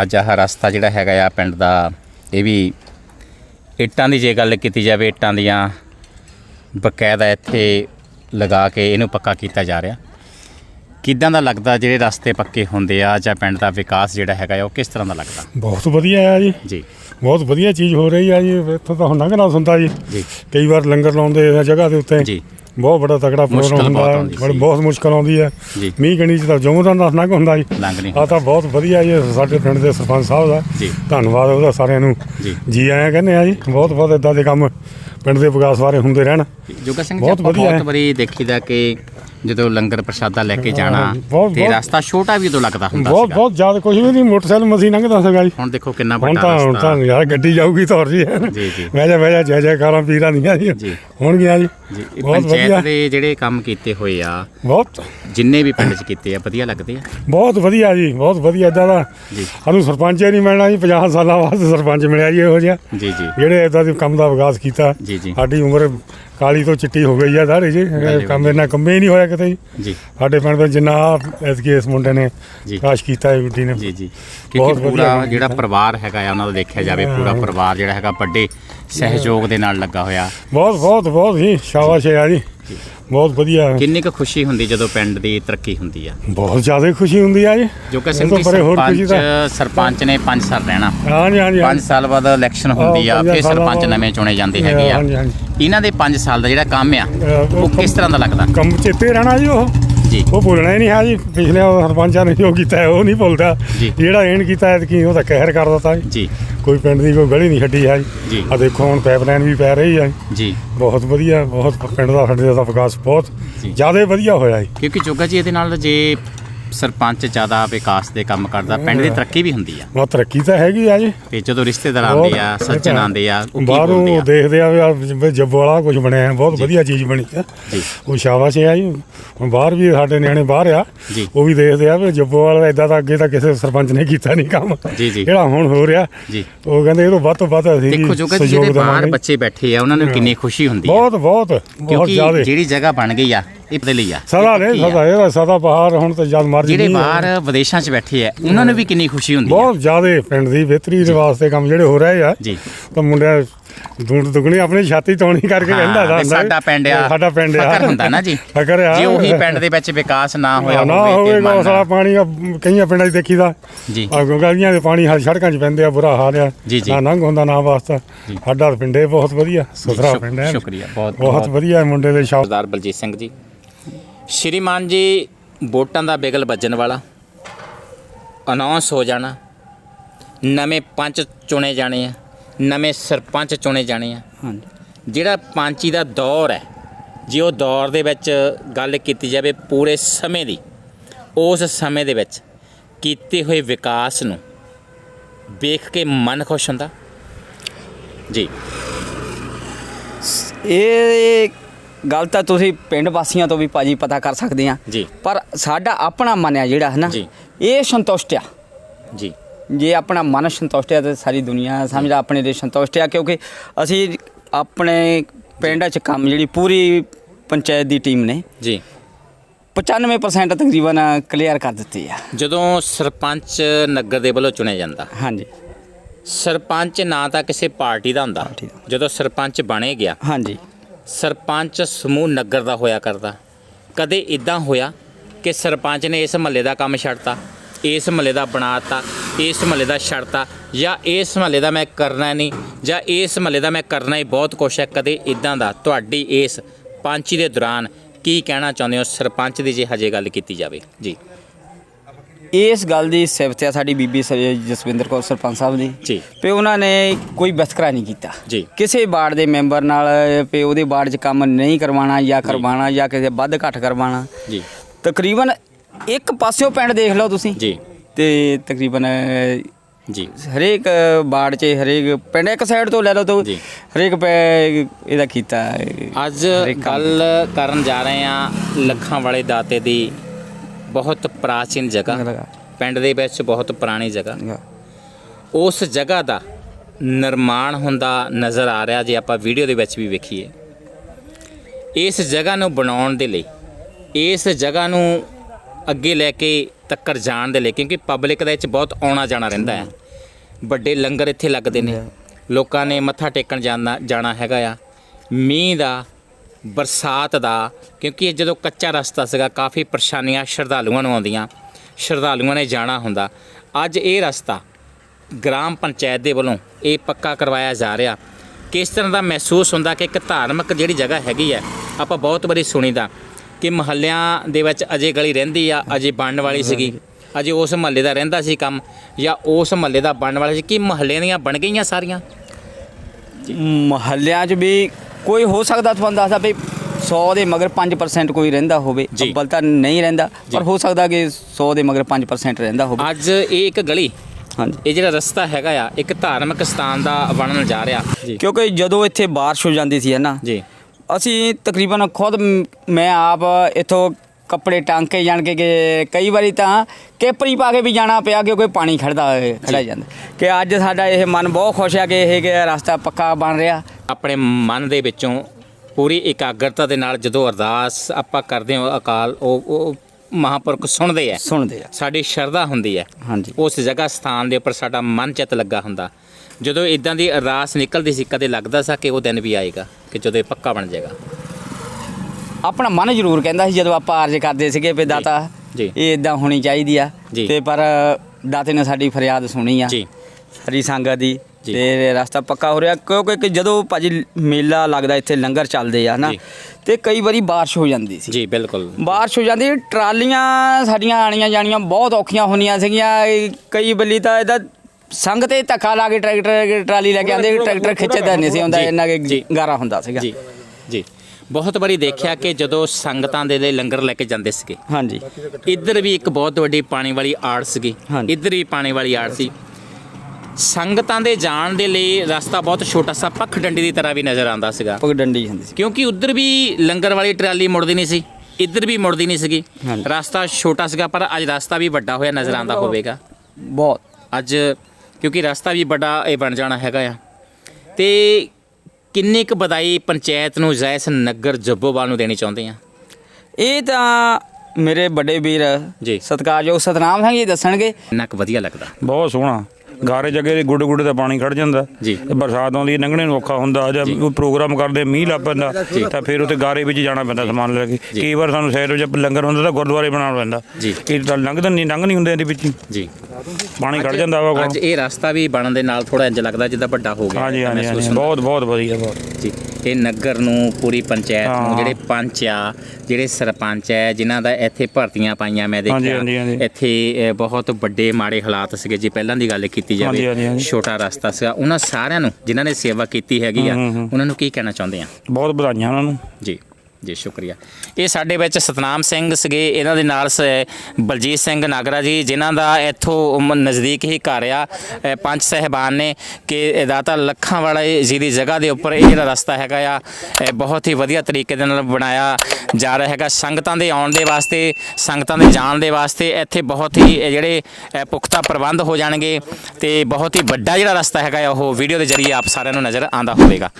ਅੱਜ ਆਹ ਰਸਤਾ ਜਿਹੜਾ ਹੈਗਾ ਆ ਪਿੰਡ ਦਾ ਇਹ ਵੀ ਇੱਟਾਂ ਦੀ ਜੇ ਗੱਲ ਕੀਤੀ ਜਾਵੇ ਇੱਟਾਂ ਦੀਆਂ ਬਕਾਇਦਾ ਇੱਥੇ ਲਗਾ ਕੇ ਇਹਨੂੰ ਪੱਕਾ ਕੀਤਾ ਜਾ ਰਿਹਾ ਕਿੱਦਾਂ ਦਾ ਲੱਗਦਾ ਜਿਹੜੇ ਰਸਤੇ ਪੱਕੇ ਹੁੰਦੇ ਆ ਜਾਂ ਪਿੰਡ ਦਾ ਵਿਕਾਸ ਜਿਹੜਾ ਹੈਗਾ ਉਹ ਕਿਸ ਤਰ੍ਹਾਂ ਦਾ ਲੱਗਦਾ? ਬਹੁਤ ਵਧੀਆ ਆ ਜੀ। ਜੀ। ਬਹੁਤ ਵਧੀਆ ਚੀਜ਼ ਹੋ ਰਹੀ ਆ ਜੀ। ਇੱਥੋਂ ਤਾਂ ਹੁਣ ਲੰਘਣਾ ਹੁੰਦਾ ਜੀ। ਜੀ। ਕਈ ਵਾਰ ਲੰਗਰ ਲਾਉਂਦੇ ਆ ਜਗ੍ਹਾ ਦੇ ਉੱਤੇ। ਜੀ। ਬਹੁਤ ਬੜਾ ਤਕੜਾ ਪ੍ਰੋਗਰਾਮ ਹੁੰਦਾ। ਬਹੁਤ ਮੁਸ਼ਕਲ ਆਉਂਦੀ ਹੈ। ਮੀਂਹ ਕਣੀ ਚ ਤਾਂ ਜਮੋਂ ਦਾ ਦੱਸਣਾ ਕਿ ਹੁੰਦਾ ਜੀ। ਆ ਤਾਂ ਬਹੁਤ ਵਧੀਆ ਜੀ। ਸਾਡੇ ਪਿੰਡ ਦੇ ਸਰਪੰਚ ਸਾਹਿਬ ਦਾ। ਧੰਨਵਾਦ ਉਹਦਾ ਸਾਰਿਆਂ ਨੂੰ। ਜੀ। ਆਇਆਂ ਕਹਿੰਦੇ ਆ ਜੀ ਬਹੁਤ ਬਹੁਤ ਇਦਾਂ ਦੇ ਕੰਮ ਪਿੰਡ ਦੇ ਵਿਕਾਸ ਬਾਰੇ ਹੁੰਦੇ ਰਹਿਣ। ਜੋਗਾ ਸਿੰਘ ਜੀ ਬਹੁਤ। ਵਾਰੀ ਦੇਖੀਦਾ ਕਿ ਜਦੋਂ ਲੰਗਰ ਪ੍ਰਸ਼ਾਦਾ ਲੈ ਕੇ ਜਾਣਾ ਬਹੁਤ- ਤੇ ਬਹੁਤ- ਰਸਤਾ ਛੋਟਾ ਵੀ ਉਦੋਂ ਲੱਗਦਾ ਹੁੰਦਾ ਬਹੁਤ ਸੀਗਾ। ਬਹੁਤ ਜ਼ਿਆਦਾ ਕੁਝ ਵੀ ਨਹੀਂ ਮੋਟਰਸਾਈਕਲ ਮਸੀਂ ਲੰਘਦਾ ਸੀਗਾ ਜੀ। ਹੁਣ ਦੇਖੋ ਕਿੰਨਾ ਹੁਣ ਵੱਡਾ ਤਾਂ ਹੁਣ ਤਾਂ ਯਾਰ ਗੱਡੀ ਜਾਊਗੀ ਤੌਰ ਜੀ। ਜੀ, ਜੀ। ਬਹਿ ਜਾ ਜਾ ਜੈ ਜੈਕਾਰਾਂ ਪੀਰਾਂ ਦੀਆਂ ਜੀ। ਜੀ। ਹੁਣ ਗਿਆ ਜੀ। ਜੀ ਇਹ ਬਹੁਤ ਵਧੀਆ। ਪੰਚਾਇਤ ਦੇ ਜਿਹੜੇ ਕੰਮ ਕੀਤੇ ਹੋਏ ਆ ਬਹੁਤ ਜਿੰਨੇ ਵੀ ਪਿੰਡ 'ਚ ਕੀਤੇ ਆ ਵਧੀਆ ਲੱਗਦੇ ਆ? ਬਹੁਤ ਵਧੀਆ ਜੀ ਬਹੁਤ ਵਧੀਆ ਇਦਾਂ ਦਾ। ਜੀ। ਸਾਨੂੰ ਸਰਪੰਚ ਹੀ ਨਹੀਂ ਮਿਲਣਾ ਜੀ 50 ਸਾਲਾਂ ਬਾਅਦ ਸਰਪੰਚ ਮਿਲਿਆ ਜੀ ਇਹੋ ਜਿਹਾ। ਜੀ ਜੀ। ਜਿਹੜੇ ਇਦਾਂ ਦੇ ਕੰਮ ਦਾ ਵਿਕਾਸ ਕੀਤਾ ਜੀ, ਜੀ। ਸਾਡੀ ਉਮਰ ਕਾਲੀ ਤੋਂ ਚਿੱਟੀ ਹੋ ਗਈ ਆ ਸਾਰੇ ਜੀ। ਕੰਮ ਇਹਨਾਂ ਕੰਮੇ ਹੀ ਨਹੀਂ ਹੋਇਆ ਕਿਤੇ। ਜੀ। ਸਾਡੇ ਪਿੰਡ ਵਿੱਚ ਜਿੰਨਾ ਐਤਕੀ ਇਸ ਮੁੰਡੇ ਨੇ। ਕਾਸ਼ ਕੀਤਾ ਹੈ ਗੁੱਡੀ ਨੇ। ਜੀ ਜੀ। ਬਹੁਤ ਪੂਰਾ ਜਿਹੜਾ। ਪਰਿਵਾਰ ਹੈਗਾ ਆ ਉਹਨਾਂ ਦਾ ਦੇਖਿਆ ਜਾਵੇ ਪੂਰਾ ਪਰਿਵਾਰ ਜਿਹੜਾ ਹੈਗਾ ਵੱਡੇ ਸਹਿਯੋਗ ਦੇ ਨਾਲ ਲੱਗਾ ਹੋਇਆ। ਬਹੁਤ ਬਹੁਤ ਬਹੁਤ ਹੀ ਸ਼ਾਬਾਸ਼ ਹੈ ਜੀ। ਬਹੁਤ ਵਧੀਆ। ਕਿੰਨੀ ਕੁ ਖੁਸ਼ੀ ਹੁੰਦੀ ਜਦੋਂ ਪਿੰਡ ਦੀ ਤਰੱਕੀ ਹੁੰਦੀ ਆ? ਬਹੁਤ ਜ਼ਿਆਦਾ ਖੁਸ਼ੀ ਹੁੰਦੀ ਆ ਜੀ। ਜੋ ਕਿ ਸਿੰਘ ਜੀ ਸਰਪੰਚ ਸਰਪੰਚ ਨੇ 5 ਸਾਲ ਰਹਿਣਾ। ਹਾਂਜੀ ਹਾਂਜੀ 5 ਸਾਲ ਬਾਅਦ ਇਲੈਕਸ਼ਨ ਹੁੰਦੀ ਆ ਫਿਰ ਸਰਪੰਚ। ਨਵੇਂ ਚੁਣੇ ਜਾਂਦੇ ਹੈਗੇ ਆ। ਇਹਨਾਂ ਦੇ 5 ਸਾਲ ਦਾ ਜਿਹੜਾ ਕੰਮ ਆ ਉਹ ਕਿਸ ਤਰ੍ਹਾਂ ਦਾ ਲੱਗਦਾ? ਕੰਮ ਚੇਤੇ ਰਹਿਣਾ ਜੀ ਉਹ। ਜੀ। ਉਹ ਭੁੱਲਣਾ ਹੀ ਨਹੀਂ ਹੈ ਜੀ। ਪਿਛਲੇ ਸਰਪੰਚਾਂ ਨੇ ਜੋ ਕੀਤਾ ਹੈ ਉਹ ਨਹੀਂ ਭੁੱਲਦਾ। ਜੀ। ਜਿਹੜਾ ਇਹਨ ਕੀਤਾ ਹੈ ਕੀ ਉਹ ਤਾਂ ਕਹਿਰ ਕਰ ਦਿੱਤਾ ਜੀ। ਜੀ। ਕੋਈ ਪਿੰਡ ਦੀ ਕੋਈ ਗਲੀ ਨਹੀਂ ਛੱਡੀ ਹੈ ਜੀ। ਆ ਦੇਖੋ ਹੁਣ ਪਾਈਪਲਾਈਨ ਵੀ ਪੈ ਰਹੀ ਹੈ ਜੀ। ਬਹੁਤ ਵਧੀਆ ਬਹੁਤ ਪਿੰਡ ਦਾ ਸਾਡੇ ਦਾ ਵਿਕਾਸ ਬਹੁਤ ਜੀ। ਜ਼ਿਆਦਾ ਵਧੀਆ ਹੋਇਆ ਜੀ। ਕਿਉਂਕਿ ਜੋਗਾ ਜੀ ਇਹਦੇ ਨਾਲ ਜੇ ਸਰਪੰਚ ਜ਼ਿਆਦਾ ਵਿਕਾਸ ਦੇ ਕੰਮ ਕਰਦਾ ਪਿੰਡ ਦੀ ਤਰੱਕੀ ਵੀ ਹੁੰਦੀ ਆ। ਬਹੁਤ ਤਰੱਕੀ ਤਾਂ ਹੈਗੀ ਆ ਜੀ। ਤੇ ਜਦੋਂ ਰਿਸ਼ਤੇਦਾਰ ਆਉਂਦੇ ਆ ਸੱਜਣ ਆਉਂਦੇ ਆ ਉਹ ਕੀ ਬਾਹਰੋਂ ਬੋਲਦੇ ਆ? ਦੇਖਦੇ ਆ ਵੀ ਆਹ ਜਿਵੇਂ ਜੱਬੋ ਵਾਲਾ ਕੁਝ ਬਣਿਆ ਬਹੁਤ ਵਧੀਆ ਚੀਜ਼ ਬਣੀ ਹੈ ਜੀ। ਉਹ ਸ਼ਾਬਾਸ਼ ਹੈ ਜੀ। ਹੁਣ ਬਾਹਰ ਵੀ ਸਾਡੇ ਨਿਆਣੇ ਬਾਹਰ ਆ। ਜੀ। ਉਹ ਵੀ ਦੇਖਦੇ ਆ ਵੀ ਜੱਬੋ ਵਾਲਾ ਇਦਾਂ ਦਾ ਅੱਗੇ ਤਾਂ ਕਿਸੇ ਸਰਪੰਚ ਨੇ ਕੀਤਾ ਨਹੀਂ ਕੰਮ। ਜੀ, ਜੀ। ਜਿਹੜਾ ਹੁਣ ਹੋ ਰਿਹਾ ਜੀ। ਉਹ ਕਹਿੰਦੇ ਇਹ ਤੋਂ ਵੱਧ ਤੋਂ ਵੱਧ ਅਸੀਂ ਦੇਖੋ ਜੋਗਾ ਜੀ ਸਹਿਯੋਗ ਜਿਹੜੇ ਬਾਹਰ ਦੇਵਾਂਗੇ। ਬੱਚੇ ਬੈਠੇ ਆ ਉਹਨਾਂ ਨੂੰ ਕਿੰਨੀ ਖੁਸ਼ੀ ਹੁੰਦੀ ਆ। ਬਹੁਤ ਬਹੁਤ ਬਹੁਤ ਕਿਉਂਕਿ ਜ਼ਿਆਦਾ। ਜਿਹੜੀ ਜਗ੍ਹਾ ਬਣ ਗਈ ਆ ਇਹ ਦੇ ਲਈ ਆ। ਸਦਾ ਇਹ ਆ। ਸਦਾ ਇਹਦਾ ਸਦਾ ਬਾਹਰ ਹੁਣ ਤਾਂ ਜਦ ਮਰਜ਼ੀ ਜਿਹੜੇ। ਬਾਹਰ ਵਿਦੇਸ਼ਾਂ 'ਚ ਬੈਠੇ ਆ ਉਹਨਾਂ ਨੂੰ ਵੀ ਕਿੰਨੀ ਖੁਸ਼ੀ ਹੁੰਦੀ ਆ? ਬਹੁਤ ਜ਼ਿਆਦਾ ਪਿੰਡ ਦੀ ਬਿਹਤਰੀ ਦੇ ਵਾਸਤੇ ਕੰਮ ਜਿਹੜੇ ਹੋ ਰਹੇ ਆ। ਜੀ। ਤਾਂ ਮੁੰਡਿਆਂ ਦੂਣ ਦੁਗਣੀ ਆਪਣੀ ਛਾਤੀ ਤੌਣੀ ਕਰਕੇ ਕਹਿੰਦਾ ਸਾਡਾ ਪਿੰਡ ਆ। ਸਾਡਾ ਪਿੰਡ ਆ। ਫਕਰ ਹੁੰਦਾ ਨਾ ਜੀ। ਫਕਰ ਆ। ਜੇ ਉਹੀ ਪਿੰਡ ਦੇ ਵਿੱਚ ਵਿਕਾਸ ਨਾ ਹੋਇਆ ਨਾ ਹੋਵੇ ਤੇ ਮਨ- ਸਾਰਾ ਪਾਣੀ ਕਈਆਂ ਪਿੰਡਾਂ 'ਚ ਦੇਖੀਦਾ। ਜੀ। ਆ ਗਲੀਆਂ ਦੇ ਪਾਣੀ ਹਰ ਸੜਕਾਂ 'ਚ ਪੈਂਦੇ ਆ ਬੁਰਾ ਹਾਲ ਆ। ਨਾ ਨੰਗ ਹੁੰਦਾ ਨਾ ਵਾਸਤਾ। ਸਾਡਾ ਪਿੰਡੇ ਬਹੁਤ ਵਧੀਆ ਸੁਥਰਾ ਪਿੰਡ ਹੈ। ਸ਼ੁਕਰੀਆ, ਬਹੁਤ- ਬਹੁਤ। ਵਧੀਆ ਮੁੰਡੇ ਦੇ ਸ਼ੌਕ ਸਰਦਾਰ ਬਲਜੀਤ ਸਿੰਘ ਜੀ। ਸ਼੍ਰੀਮਾਨ ਜੀ ਵੋਟਾਂ ਦਾ ਬਿਗਲ ਵੱਜਣ ਵਾਲਾ। ਅਨਾਉਂਸ ਹੋ ਜਾਣਾ। ਨਵੇਂ ਪੰਚ ਚੁਣੇ ਜਾਣੇ ਆ। ਨਵੇਂ ਸਰਪੰਚ ਚੁਣੇ ਜਾਣੇ ਆ। ਹਾਂਜੀ। ਜਿਹੜਾ ਪੰਚੀ ਦਾ ਦੌਰ ਹੈ ਜੇ ਉਹ ਦੌਰ ਦੇ ਵਿੱਚ ਗੱਲ ਕੀਤੀ ਜਾਵੇ ਪੂਰੇ ਸਮੇਂ ਦੀ ਉਸ ਸਮੇਂ ਦੇ ਵਿੱਚ ਕੀਤੇ ਹੋਏ ਵਿਕਾਸ ਨੂੰ ਵੇਖ ਕੇ ਮਨ ਖੁਸ਼ ਹੁੰਦਾ? ਜੀ। ਇਹ ਗੱਲ ਤਾਂ ਤੁਸੀਂ ਪਿੰਡ ਵਾਸੀਆਂ ਤੋਂ ਵੀ ਭਾਜੀ ਪਤਾ ਕਰ ਸਕਦੇ ਆ। ਜੀ। ਪਰ ਸਾਡਾ ਆਪਣਾ ਮਨ ਆ ਜਿਹੜਾ ਹੈ ਨਾ ਜੀ। ਇਹ ਸੰਤੁਸ਼ਟ ਆ। ਜੀ। ਜੇ ਆਪਣਾ ਮਨ ਸੰਤੁਸ਼ਟ ਆ ਤੇ ਸਾਰੀ ਦੁਨੀਆ ਸਮਝਦਾ ਆਪਣੇ ਦੇ ਸੰਤੁਸ਼ਟ ਆ ਕਿਉਂਕਿ ਅਸੀਂ ਆਪਣੇ ਪਿੰਡ 'ਚ ਕੰਮ ਜਿਹੜੀ ਪੂਰੀ ਪੰਚਾਇਤ ਦੀ ਟੀਮ ਨੇ ਜੀ। 95% ਤਕਰੀਬਨ ਕਲੀਅਰ ਕਰ ਦਿੱਤੀ ਆ। ਜਦੋਂ ਸਰਪੰਚ ਨਗਰ ਦੇ ਵੱਲੋਂ ਚੁਣਿਆ ਜਾਂਦਾ ਹਾਂਜੀ। ਸਰਪੰਚ ਨਾ ਤਾਂ ਕਿਸੇ ਪਾਰਟੀ ਦਾ ਹੁੰਦਾ। ਜਦੋਂ ਸਰਪੰਚ ਬਣੇ ਗਿਆ ਹਾਂਜੀ। ਸਰਪੰਚ ਸਮੂਹ ਨਗਰ ਦਾ ਹੋਇਆ ਕਰਦਾ। ਕਦੇ ਇਦਾਂ ਹੋਇਆ ਕਿ ਸਰਪੰਚ ਨੇ ਇਸ ਮਹੱਲੇ ਦਾ ਕੰਮ ਛੱਡਤਾ, ਇਸ ਮਹੱਲੇ ਦਾ ਬਣਾਤਾ, ਇਸ ਮਹੱਲੇ ਦਾ ਛੱਡਤਾ ਜਾਂ ਇਸ ਮਹੱਲੇ ਦਾ ਮੈਂ ਕਰਨਾ ਨਹੀਂ ਜਾਂ ਇਸ ਮਹੱਲੇ ਦਾ ਮੈਂ ਕਰਨਾ ਹੀ ਬਹੁਤ ਕੁਛ ਹੈ, ਕਦੇ ਇਦਾਂ ਦਾ। ਤੁਹਾਡੀ ਇਸ ਪੰਚੀ ਦੇ ਦੌਰਾਨ ਕੀ ਕਹਿਣਾ ਚਾਹੁੰਦੇ ਹੋ? ਸਰਪੰਚ ਦੀ ਜੇ ਹਜੇ ਗੱਲ ਕੀਤੀ ਜਾਵੇ। ਜੀ। ਇਸ ਗੱਲ ਦੀ ਸਿਫਤ ਆ ਸਾਡੀ ਬੀਬੀ ਸ- ਜਸਵਿੰਦਰ ਕੌਰ ਸਰਪੰਚ ਸਾਹਿਬ ਦੀ ਜੀ। ਵੀ ਉਹਨਾਂ ਨੇ ਕੋਈ ਵਿਤਕਰਾ ਨਹੀਂ ਕੀਤਾ ਜੀ। ਕਿਸੇ ਵਾਰਡ ਦੇ ਮੈਂਬਰ ਨਾਲ ਵੀ ਉਹਦੇ ਵਾਰਡ 'ਚ ਕੰਮ ਨਹੀਂ ਕਰਵਾਉਣਾ ਜਾਂ ਕਰਵਾਉਣਾ ਜਾਂ ਕਿਸੇ ਵੱਧ ਘੱਟ ਕਰਵਾਉਣਾ ਜੀ ਤਕਰੀਬਨ ਇੱਕ ਪਾਸਿਓਂ ਪਿੰਡ ਦੇਖ ਲਓ ਤੁਸੀਂ ਜੀ ਤੇ ਤਕਰੀਬਨ ਜੀ ਹਰੇਕ ਵਾਰਡ 'ਚ ਹਰੇਕ ਪਿੰਡ ਇੱਕ ਸਾਈਡ ਤੋਂ ਲੈ ਲਓ ਤਾਂ ਜੀ। ਹਰੇਕ ਪੈ- ਇਹਦਾ ਕੀਤਾ ਅੱਜ। ਗੱਲ ਕਰਨ ਜਾ ਰਹੇ ਹਾਂ ਲੱਖਾਂ ਵਾਲੇ ਦਾਤੇ ਦੀ ਬਹੁਤ ਪ੍ਰਾਚੀਨ ਜਗ੍ਹਾ। ਪਿੰਡ ਦੇ ਵਿੱਚ ਬਹੁਤ ਪੁਰਾਣੀ ਜਗ੍ਹਾ। ਉਸ ਜਗ੍ਹਾ ਦਾ ਨਿਰਮਾਣ ਹੁੰਦਾ ਨਜ਼ਰ ਆ ਰਿਹਾ ਜੇ ਆਪਾਂ ਵੀਡੀਓ ਦੇ ਵਿੱਚ ਵੀ ਵੇਖੀਏ। ਇਸ ਜਗ੍ਹਾ ਨੂੰ ਬਣਾਉਣ ਦੇ ਲਈ ਇਸ ਜਗ੍ਹਾ ਨੂੰ ਅੱਗੇ ਲੈ ਕੇ ਤੱਕਰ ਜਾਣ ਦੇ ਲਈ ਕਿਉਂਕਿ ਪਬਲਿਕ ਦੇ ਵਿੱਚ ਬਹੁਤ ਆਉਣਾ ਜਾਣਾ ਰਹਿੰਦਾ ਹੈ। ਵੱਡੇ ਲੰਗਰ ਇੱਥੇ ਲੱਗਦੇ ਨੇ। ਲੋਕਾਂ ਨੇ ਮੱਥਾ ਟੇਕਣ ਜਾਣਾ ਜਾਣਾ ਹੈਗਾ ਆ। ਮੀਂਹ ਦਾ ਬਰਸਾਤ ਦਾ, ਕਿਉਂਕਿ ਇਹ ਜਦੋਂ ਕੱਚਾ ਰਸਤਾ ਸੀਗਾ, ਕਾਫੀ ਪਰੇਸ਼ਾਨੀਆਂ ਸ਼ਰਧਾਲੂਆਂ ਨੂੰ ਆਉਂਦੀਆਂ। ਸ਼ਰਧਾਲੂਆਂ ਨੇ ਜਾਣਾ ਹੁੰਦਾ। ਅੱਜ ਇਹ ਰਸਤਾ ਗ੍ਰਾਮ ਪੰਚਾਇਤ ਦੇ ਵੱਲੋਂ ਇਹ ਪੱਕਾ ਕਰਵਾਇਆ ਜਾ ਰਿਹਾ। ਕਿਸ ਤਰ੍ਹਾਂ ਦਾ ਮਹਿਸੂਸ ਹੁੰਦਾ ਕਿ ਇੱਕ ਧਾਰਮਿਕ ਜਿਹੜੀ ਜਗ੍ਹਾ ਹੈਗੀ ਹੈ, ਆਪਾਂ ਬਹੁਤ ਵਾਰੀ ਸੁਣੀਦਾ ਕਿ ਮਹੱਲਿਆਂ ਦੇ ਵਿੱਚ ਅਜੇ ਗਲੀ ਰਹਿੰਦੀ ਆ, ਅਜੇ ਬਣਨ ਵਾਲੀ ਸੀਗੀ। ਅਜੇ ਉਸ ਮਹੱਲੇ ਦਾ ਰਹਿੰਦਾ ਸੀ ਕੰਮ, ਜਾਂ ਉਸ ਮਹੱਲੇ ਦਾ ਬਣਨ ਵਾਲਾ ਸੀ, ਕਿ ਮਹੱਲਿਆਂ ਦੀਆਂ ਬਣ ਗਈਆਂ ਸਾਰੀਆਂ? ਮਹੱਲਿਆਂ 'ਚ ਵੀ ਕੋਈ ਹੋ ਸਕਦਾ ਤੁਹਾਨੂੰ ਦੱਸਦਾ ਵੀ 100 ਦੇ ਮਗਰ 5% ਕੋਈ ਰਹਿੰਦਾ ਹੋਵੇ ਜੀ। ਅੱਬਲ ਤਾਂ ਨਹੀਂ ਰਹਿੰਦਾ ਪਰ ਹੋ ਸਕਦਾ ਕਿ 100 ਦੇ ਮਗਰ 5% ਰਹਿੰਦਾ ਹੋਵੇ। ਅੱਜ ਇਹ ਇੱਕ ਗਲੀ ਹਾਂਜੀ। ਇਹ ਜਿਹੜਾ ਰਸਤਾ ਹੈਗਾ ਆ ਇੱਕ ਧਾਰਮਿਕ ਸਥਾਨ ਦਾ ਬਣਨ ਜਾ ਰਿਹਾ। ਜੀ। ਕਿਉਂਕਿ ਜਦੋਂ ਇੱਥੇ ਬਾਰਿਸ਼ ਹੋ ਜਾਂਦੀ ਸੀ ਹੈ ਨਾ ਜੀ। ਅਸੀਂ ਤਕਰੀਬਨ ਖੁਦ ਮ- ਮੈਂ ਆਪ ਇੱਥੋਂ ਕੱਪੜੇ ਟੰਗ ਕੇ ਜਾਣ ਕੇ ਕਿ ਕਈ ਵਾਰੀ ਤਾਂ ਕੇਪਰੀ ਪਾ ਕੇ ਵੀ ਜਾਣਾ ਪਿਆ ਕਿਉਂਕਿ ਪਾਣੀ ਖੜਦਾ ਖੜਾ ਜਾਂਦਾ। ਕਿ ਅੱਜ ਸਾਡਾ ਇਹ ਮਨ ਬਹੁਤ ਖੁਸ਼ ਹੈ ਕਿ ਇਹ ਕਿ ਰਸਤਾ ਪੱਕਾ ਬਣ ਰਿਹਾ। ਆਪਣੇ ਮਨ ਦੇ ਵਿੱਚੋਂ ਪੂਰੀ ਇਕਾਗਰਤਾ ਦੇ ਨਾਲ ਜਦੋਂ ਅਰਦਾਸ ਆਪਾਂ ਕਰਦੇ ਹਾਂ ਅਕਾਲ ਉਹ ਉਹ ਮਹਾਂਪੁਰਖ ਸੁਣਦੇ ਆ। ਸੁਣਦੇ ਆ। ਸਾਡੀ ਸ਼ਰਧਾ ਹੁੰਦੀ ਹੈ ਹਾਂਜੀ। ਉਸ ਜਗ੍ਹਾ ਸਥਾਨ ਦੇ ਉੱਪਰ ਸਾਡਾ ਮਨ ਚਿੱਤ ਲੱਗਾ ਹੁੰਦਾ। ਜਦੋਂ ਇਦਾਂ ਦੀ ਅਰਦਾਸ ਨਿਕਲਦੀ ਸੀ ਕਦੇ ਲੱਗਦਾ ਸੀ ਕਿ ਉਹ ਦਿਨ ਵੀ ਆਏਗਾ ਕਿ ਜਦੋਂ ਇਹ ਪੱਕਾ ਬਣ ਜਾਏਗਾ। ਆਪਣਾ ਮਨ ਜ਼ਰੂਰ ਕਹਿੰਦਾ ਸੀ ਜਦੋਂ ਆਪਾਂ ਅਰਜ਼ ਕਰਦੇ ਸੀਗੇ ਵੀ ਦਾਤਾ ਜੀ। ਇਹ ਇਦਾਂ ਹੋਣੀ ਚਾਹੀਦੀ ਆ। ਤੇ ਪਰ ਦਾਤੇ ਨੇ ਸਾਡੀ ਫਰਿਆਦ ਸੁਣੀ ਆ। ਜੀ। ਸਾਰੀ ਸੰਗਤ ਦੀ। ਤੇ ਰਸਤਾ ਪੱਕਾ ਹੋ ਰਿਹਾ ਕਿਉਂਕਿ ਜਦੋਂ ਭਾਜੀ ਮੇਲਾ ਲੱਗਦਾ ਇੱਥੇ ਲੰਗਰ ਚੱਲਦੇ ਆ ਨਾ ਜੀ। ਤੇ ਕਈ ਵਾਰੀ ਬਾਰਿਸ਼ ਹੋ ਜਾਂਦੀ ਸੀ। ਜੀ ਬਿਲਕੁਲ। ਬਾਰਿਸ਼ ਹੋ ਜਾਂਦੀ ਟਰਾਲੀਆਂ ਸਾਡੀਆਂ ਆਣੀਆਂ ਜਾਣੀਆਂ ਬਹੁਤ ਔਖੀਆਂ ਹੁੰਦੀਆਂ ਸੀਗੀਆਂ ਕਈ ਬੱਲੀ ਤਾਂ ਇਹਦਾ ਸੰਗ ਤੇ ਧੱਕਾ ਲਾ ਕੇ ਟਰੈਕਟਰ ਟਰਾਲੀ ਲੈ ਕੇ ਆਉਂਦੇ ਟਰੈਕਟਰ ਖਿੱਚਦਾ ਨਹੀਂ ਸੀ ਹੁੰਦਾ ਇੰਨਾ। ਕਿ ਗਾਰਾ ਹੁੰਦਾ ਸੀਗਾ। ਜੀ ਜੀ। ਬਹੁਤ ਵਾਰੀ ਦੇਖਿਆ ਕਿ ਜਦੋਂ ਸੰਗਤਾਂ ਦੇ ਲਈ ਲੰਗਰ ਲੈ ਕੇ ਜਾਂਦੇ ਸੀਗੇ ਹਾਂਜੀ। ਇੱਧਰ ਵੀ ਇੱਕ ਬਹੁਤ ਵੱਡੀ ਪਾਣੀ ਵਾਲੀ ਆੜ ਸੀਗੀ। ਇੱਧਰ ਵੀ ਪਾਣੀ ਵਾਲੀ ਆੜ ਸੀ। ਸੰਗਤਾਂ ਦੇ ਜਾਣ ਦੇ ਲਈ ਰਸਤਾ ਬਹੁਤ ਛੋਟਾ ਸਾ ਪੱਖ ਡੰਡੀ ਦੀ ਤਰ੍ਹਾਂ ਵੀ ਨਜ਼ਰ ਆਉਂਦਾ ਸੀਗਾ। ਪਗ ਡੰਡੀ ਹੁੰਦੀ ਸੀ। ਕਿਉਂਕਿ ਉੱਧਰ ਵੀ ਲੰਗਰ ਵਾਲੀ ਟਰਾਲੀ ਮੁੜਦੀ ਨਹੀਂ ਸੀ ਇੱਧਰ ਵੀ ਮੁੜਦੀ ਨਹੀਂ ਸੀਗੀ। ਹਾਂਜੀ। ਰਸਤਾ ਛੋਟਾ ਸੀਗਾ ਪਰ ਅੱਜ ਰਸਤਾ ਵੀ ਵੱਡਾ ਹੋਇਆ ਨਜ਼ਰ ਆਉਂਦਾ ਹੋਵੇਗਾ। ਬਹੁਤ। ਅੱਜ ਕਿਉਂਕਿ ਰਸਤਾ ਵੀ ਵੱਡਾ ਇਹ ਬਣ ਜਾਣਾ ਹੈਗਾ ਆ। ਤੇ ਕਿੰਨੀ ਕੁ ਬਧਾਈ ਪੰਚਾਇਤ ਨੂੰ ਜੈਸ ਨਗਰ ਜੱਬੋਵਾਲ ਨੂੰ ਦੇਣੀ ਚਾਹੁੰਦੇ ਆ? ਇਹ ਤਾਂ ਮੇਰੇ ਵੱਡੇ ਵੀਰ ਜੀ। ਸਤਿਕਾਰਯੋਗ ਸਤਨਾਮ ਸਿੰਘ ਜੀ ਦੱਸਣਗੇ। ਇੰਨਾ ਕੁ ਵਧੀਆ ਲੱਗਦਾ। ਬਹੁਤ ਸੋਹਣਾ। ਗਾਰੇ ਜੱਗੇ ਦੇ ਗੁੱਡ ਗੁੱਡ ਦਾ ਪਾਣੀ ਖੜ ਜਾਂਦਾ। ਜੀ। ਤੇ ਬਰਸਾਤ ਆਉਂਦੀ ਹੈ, ਲੰਘਣੇ ਨੂੰ ਔਖਾ ਹੁੰਦਾ ਜਾਂ। ਕੋਈ ਪ੍ਰੋਗਰਾਮ ਕਰਦੇ ਮੀਂਹ ਲੱਗ ਪੈਂਦਾ ਤਾਂ ਫਿਰ ਉੱਥੇ ਗਾਰੇ ਵਿੱਚ ਜਾਣਾ ਪੈਂਦਾ ਸਮਾਨ ਲੈ ਕੇ। ਕਈ ਵਾਰ ਸਾਨੂੰ ਸਾਈਡ ਵਿੱਚ ਲੰਗਰ ਹੁੰਦਾ ਤਾਂ ਗੁਰਦੁਆਰੇ ਬਣਾਉਣਾ ਪੈਂਦਾ। ਕਈ ਤਾਂ ਲੰਘਦੇ ਨਹੀਂ ਲੰਘ ਨਹੀਂ ਹੁੰਦੇ ਇਹਦੇ ਵਿੱਚ। ਜੀ। ਪਾਣੀ ਖੜ ਜਾਂਦਾ ਵਾ ਅੱਜ ਇਹ ਰਸਤਾ ਵੀ ਬਣਨ ਦੇ ਨਾਲ ਥੋੜਾ ਇੰਜ ਲੱਗਦਾ ਜਿੱਦਾਂ ਵੱਡਾ ਹੋ ਗਿਆ ਹਾਂਜੀ ਹਾਂਜੀ। ਬਹੁਤ ਬਹੁਤ ਵਧੀਆ ਬਹੁਤ। ਜੀ। ਇਹ ਨਗਰ ਨੂੰ ਪੂਰੀ ਪੰਚਾਇਤ ਨੂੰ। ਜਿਹੜੇ ਪੰਚ ਆ ਜਿਹੜੇ ਸਰਪੰਚ ਹੈ ਜਿਨ੍ਹਾਂ ਦਾ ਇੱਥੇ ਭਰਤੀਆਂ ਪਾਈਆਂ ਮੈਂ ਦੇਖਿਆ। ਇੱਥੇ ਬਹੁਤ ਵੱਡੇ ਮਾੜੇ ਹਾਲਾਤ ਸੀਗੇ ਜੀ ਪਹਿਲਾਂ ਦੀ ਗੱਲ ਕੀਤੀ ਜਾਵੇ। ਛੋਟਾ ਰਸਤਾ ਸੀਗਾ ਉਹਨਾਂ ਸਾਰਿਆਂ ਨੂੰ ਜਿਨ੍ਹਾਂ ਨੇ ਸੇਵਾ ਕੀਤੀ ਹੈਗੀ ਆ। ਉਹਨਾਂ ਨੂੰ ਕੀ ਕਹਿਣਾ ਚਾਹੁੰਦੇ ਆ ਬਹੁਤ ਵਧਾਈਆਂ ਉਹਨਾਂ ਨੂੰ ਜੀ ਜੀ ਸ਼ੁਕਰੀਆ। ਇਹ ਸਾਡੇ ਵਿੱਚ ਸਤਨਾਮ ਸਿੰਘ ਸੀਗੇ ਇਹਨਾਂ ਦੇ ਨਾਲ ਸ- ਬਲਜੀਤ ਸਿੰਘ ਨਾਗਰਾ ਜੀ ਜਿਨ੍ਹਾਂ ਦਾ ਇੱਥੋਂ ਮ- ਨਜ਼ਦੀਕ ਹੀ ਘਰ ਆ। ਅ, ਪੰਜ ਸਹਿਬਾਨ ਨੇ ਕਿ ਇਹ ਦਾਤਾ ਲੱਖਾਂ ਵਾਲੇ ਜੀ ਦੀ ਜਗ੍ਹਾ ਦੇ ਉੱਪਰ ਇਹ ਜਿਹੜਾ ਰਸਤਾ ਹੈਗਾ ਆ। ਇਹ ਬਹੁਤ ਹੀ ਵਧੀਆ ਤਰੀਕੇ ਦੇ ਨਾਲ ਬਣਾਇਆ ਜਾ ਰਿਹਾ ਹੈਗਾ। ਸੰਗਤਾਂ ਦੇ ਆਉਣ ਦੇ ਵਾਸਤੇ ਸੰਗਤਾਂ ਦੇ ਜਾਣ ਦੇ ਵਾਸਤੇ ਇੱਥੇ ਬਹੁਤ ਹੀ ਇਹ ਜਿਹੜੇ ਅ, ਪੁਖਤਾ ਪ੍ਰਬੰਧ ਹੋ ਜਾਣਗੇ ਤੇ ਬਹੁਤ ਹੀ ਵੱਡਾ ਜਿਹੜਾ ਰਸਤਾ ਹੈਗਾ ਆ ਉਹ ਵੀਡੀਓ ਦੇ ਜ਼ਰੀਏ ਆਪ ਸਾਰਿਆਂ ਨੂੰ ਨਜ਼ਰ ਆਂਦਾ ਹੋਵੇਗਾ।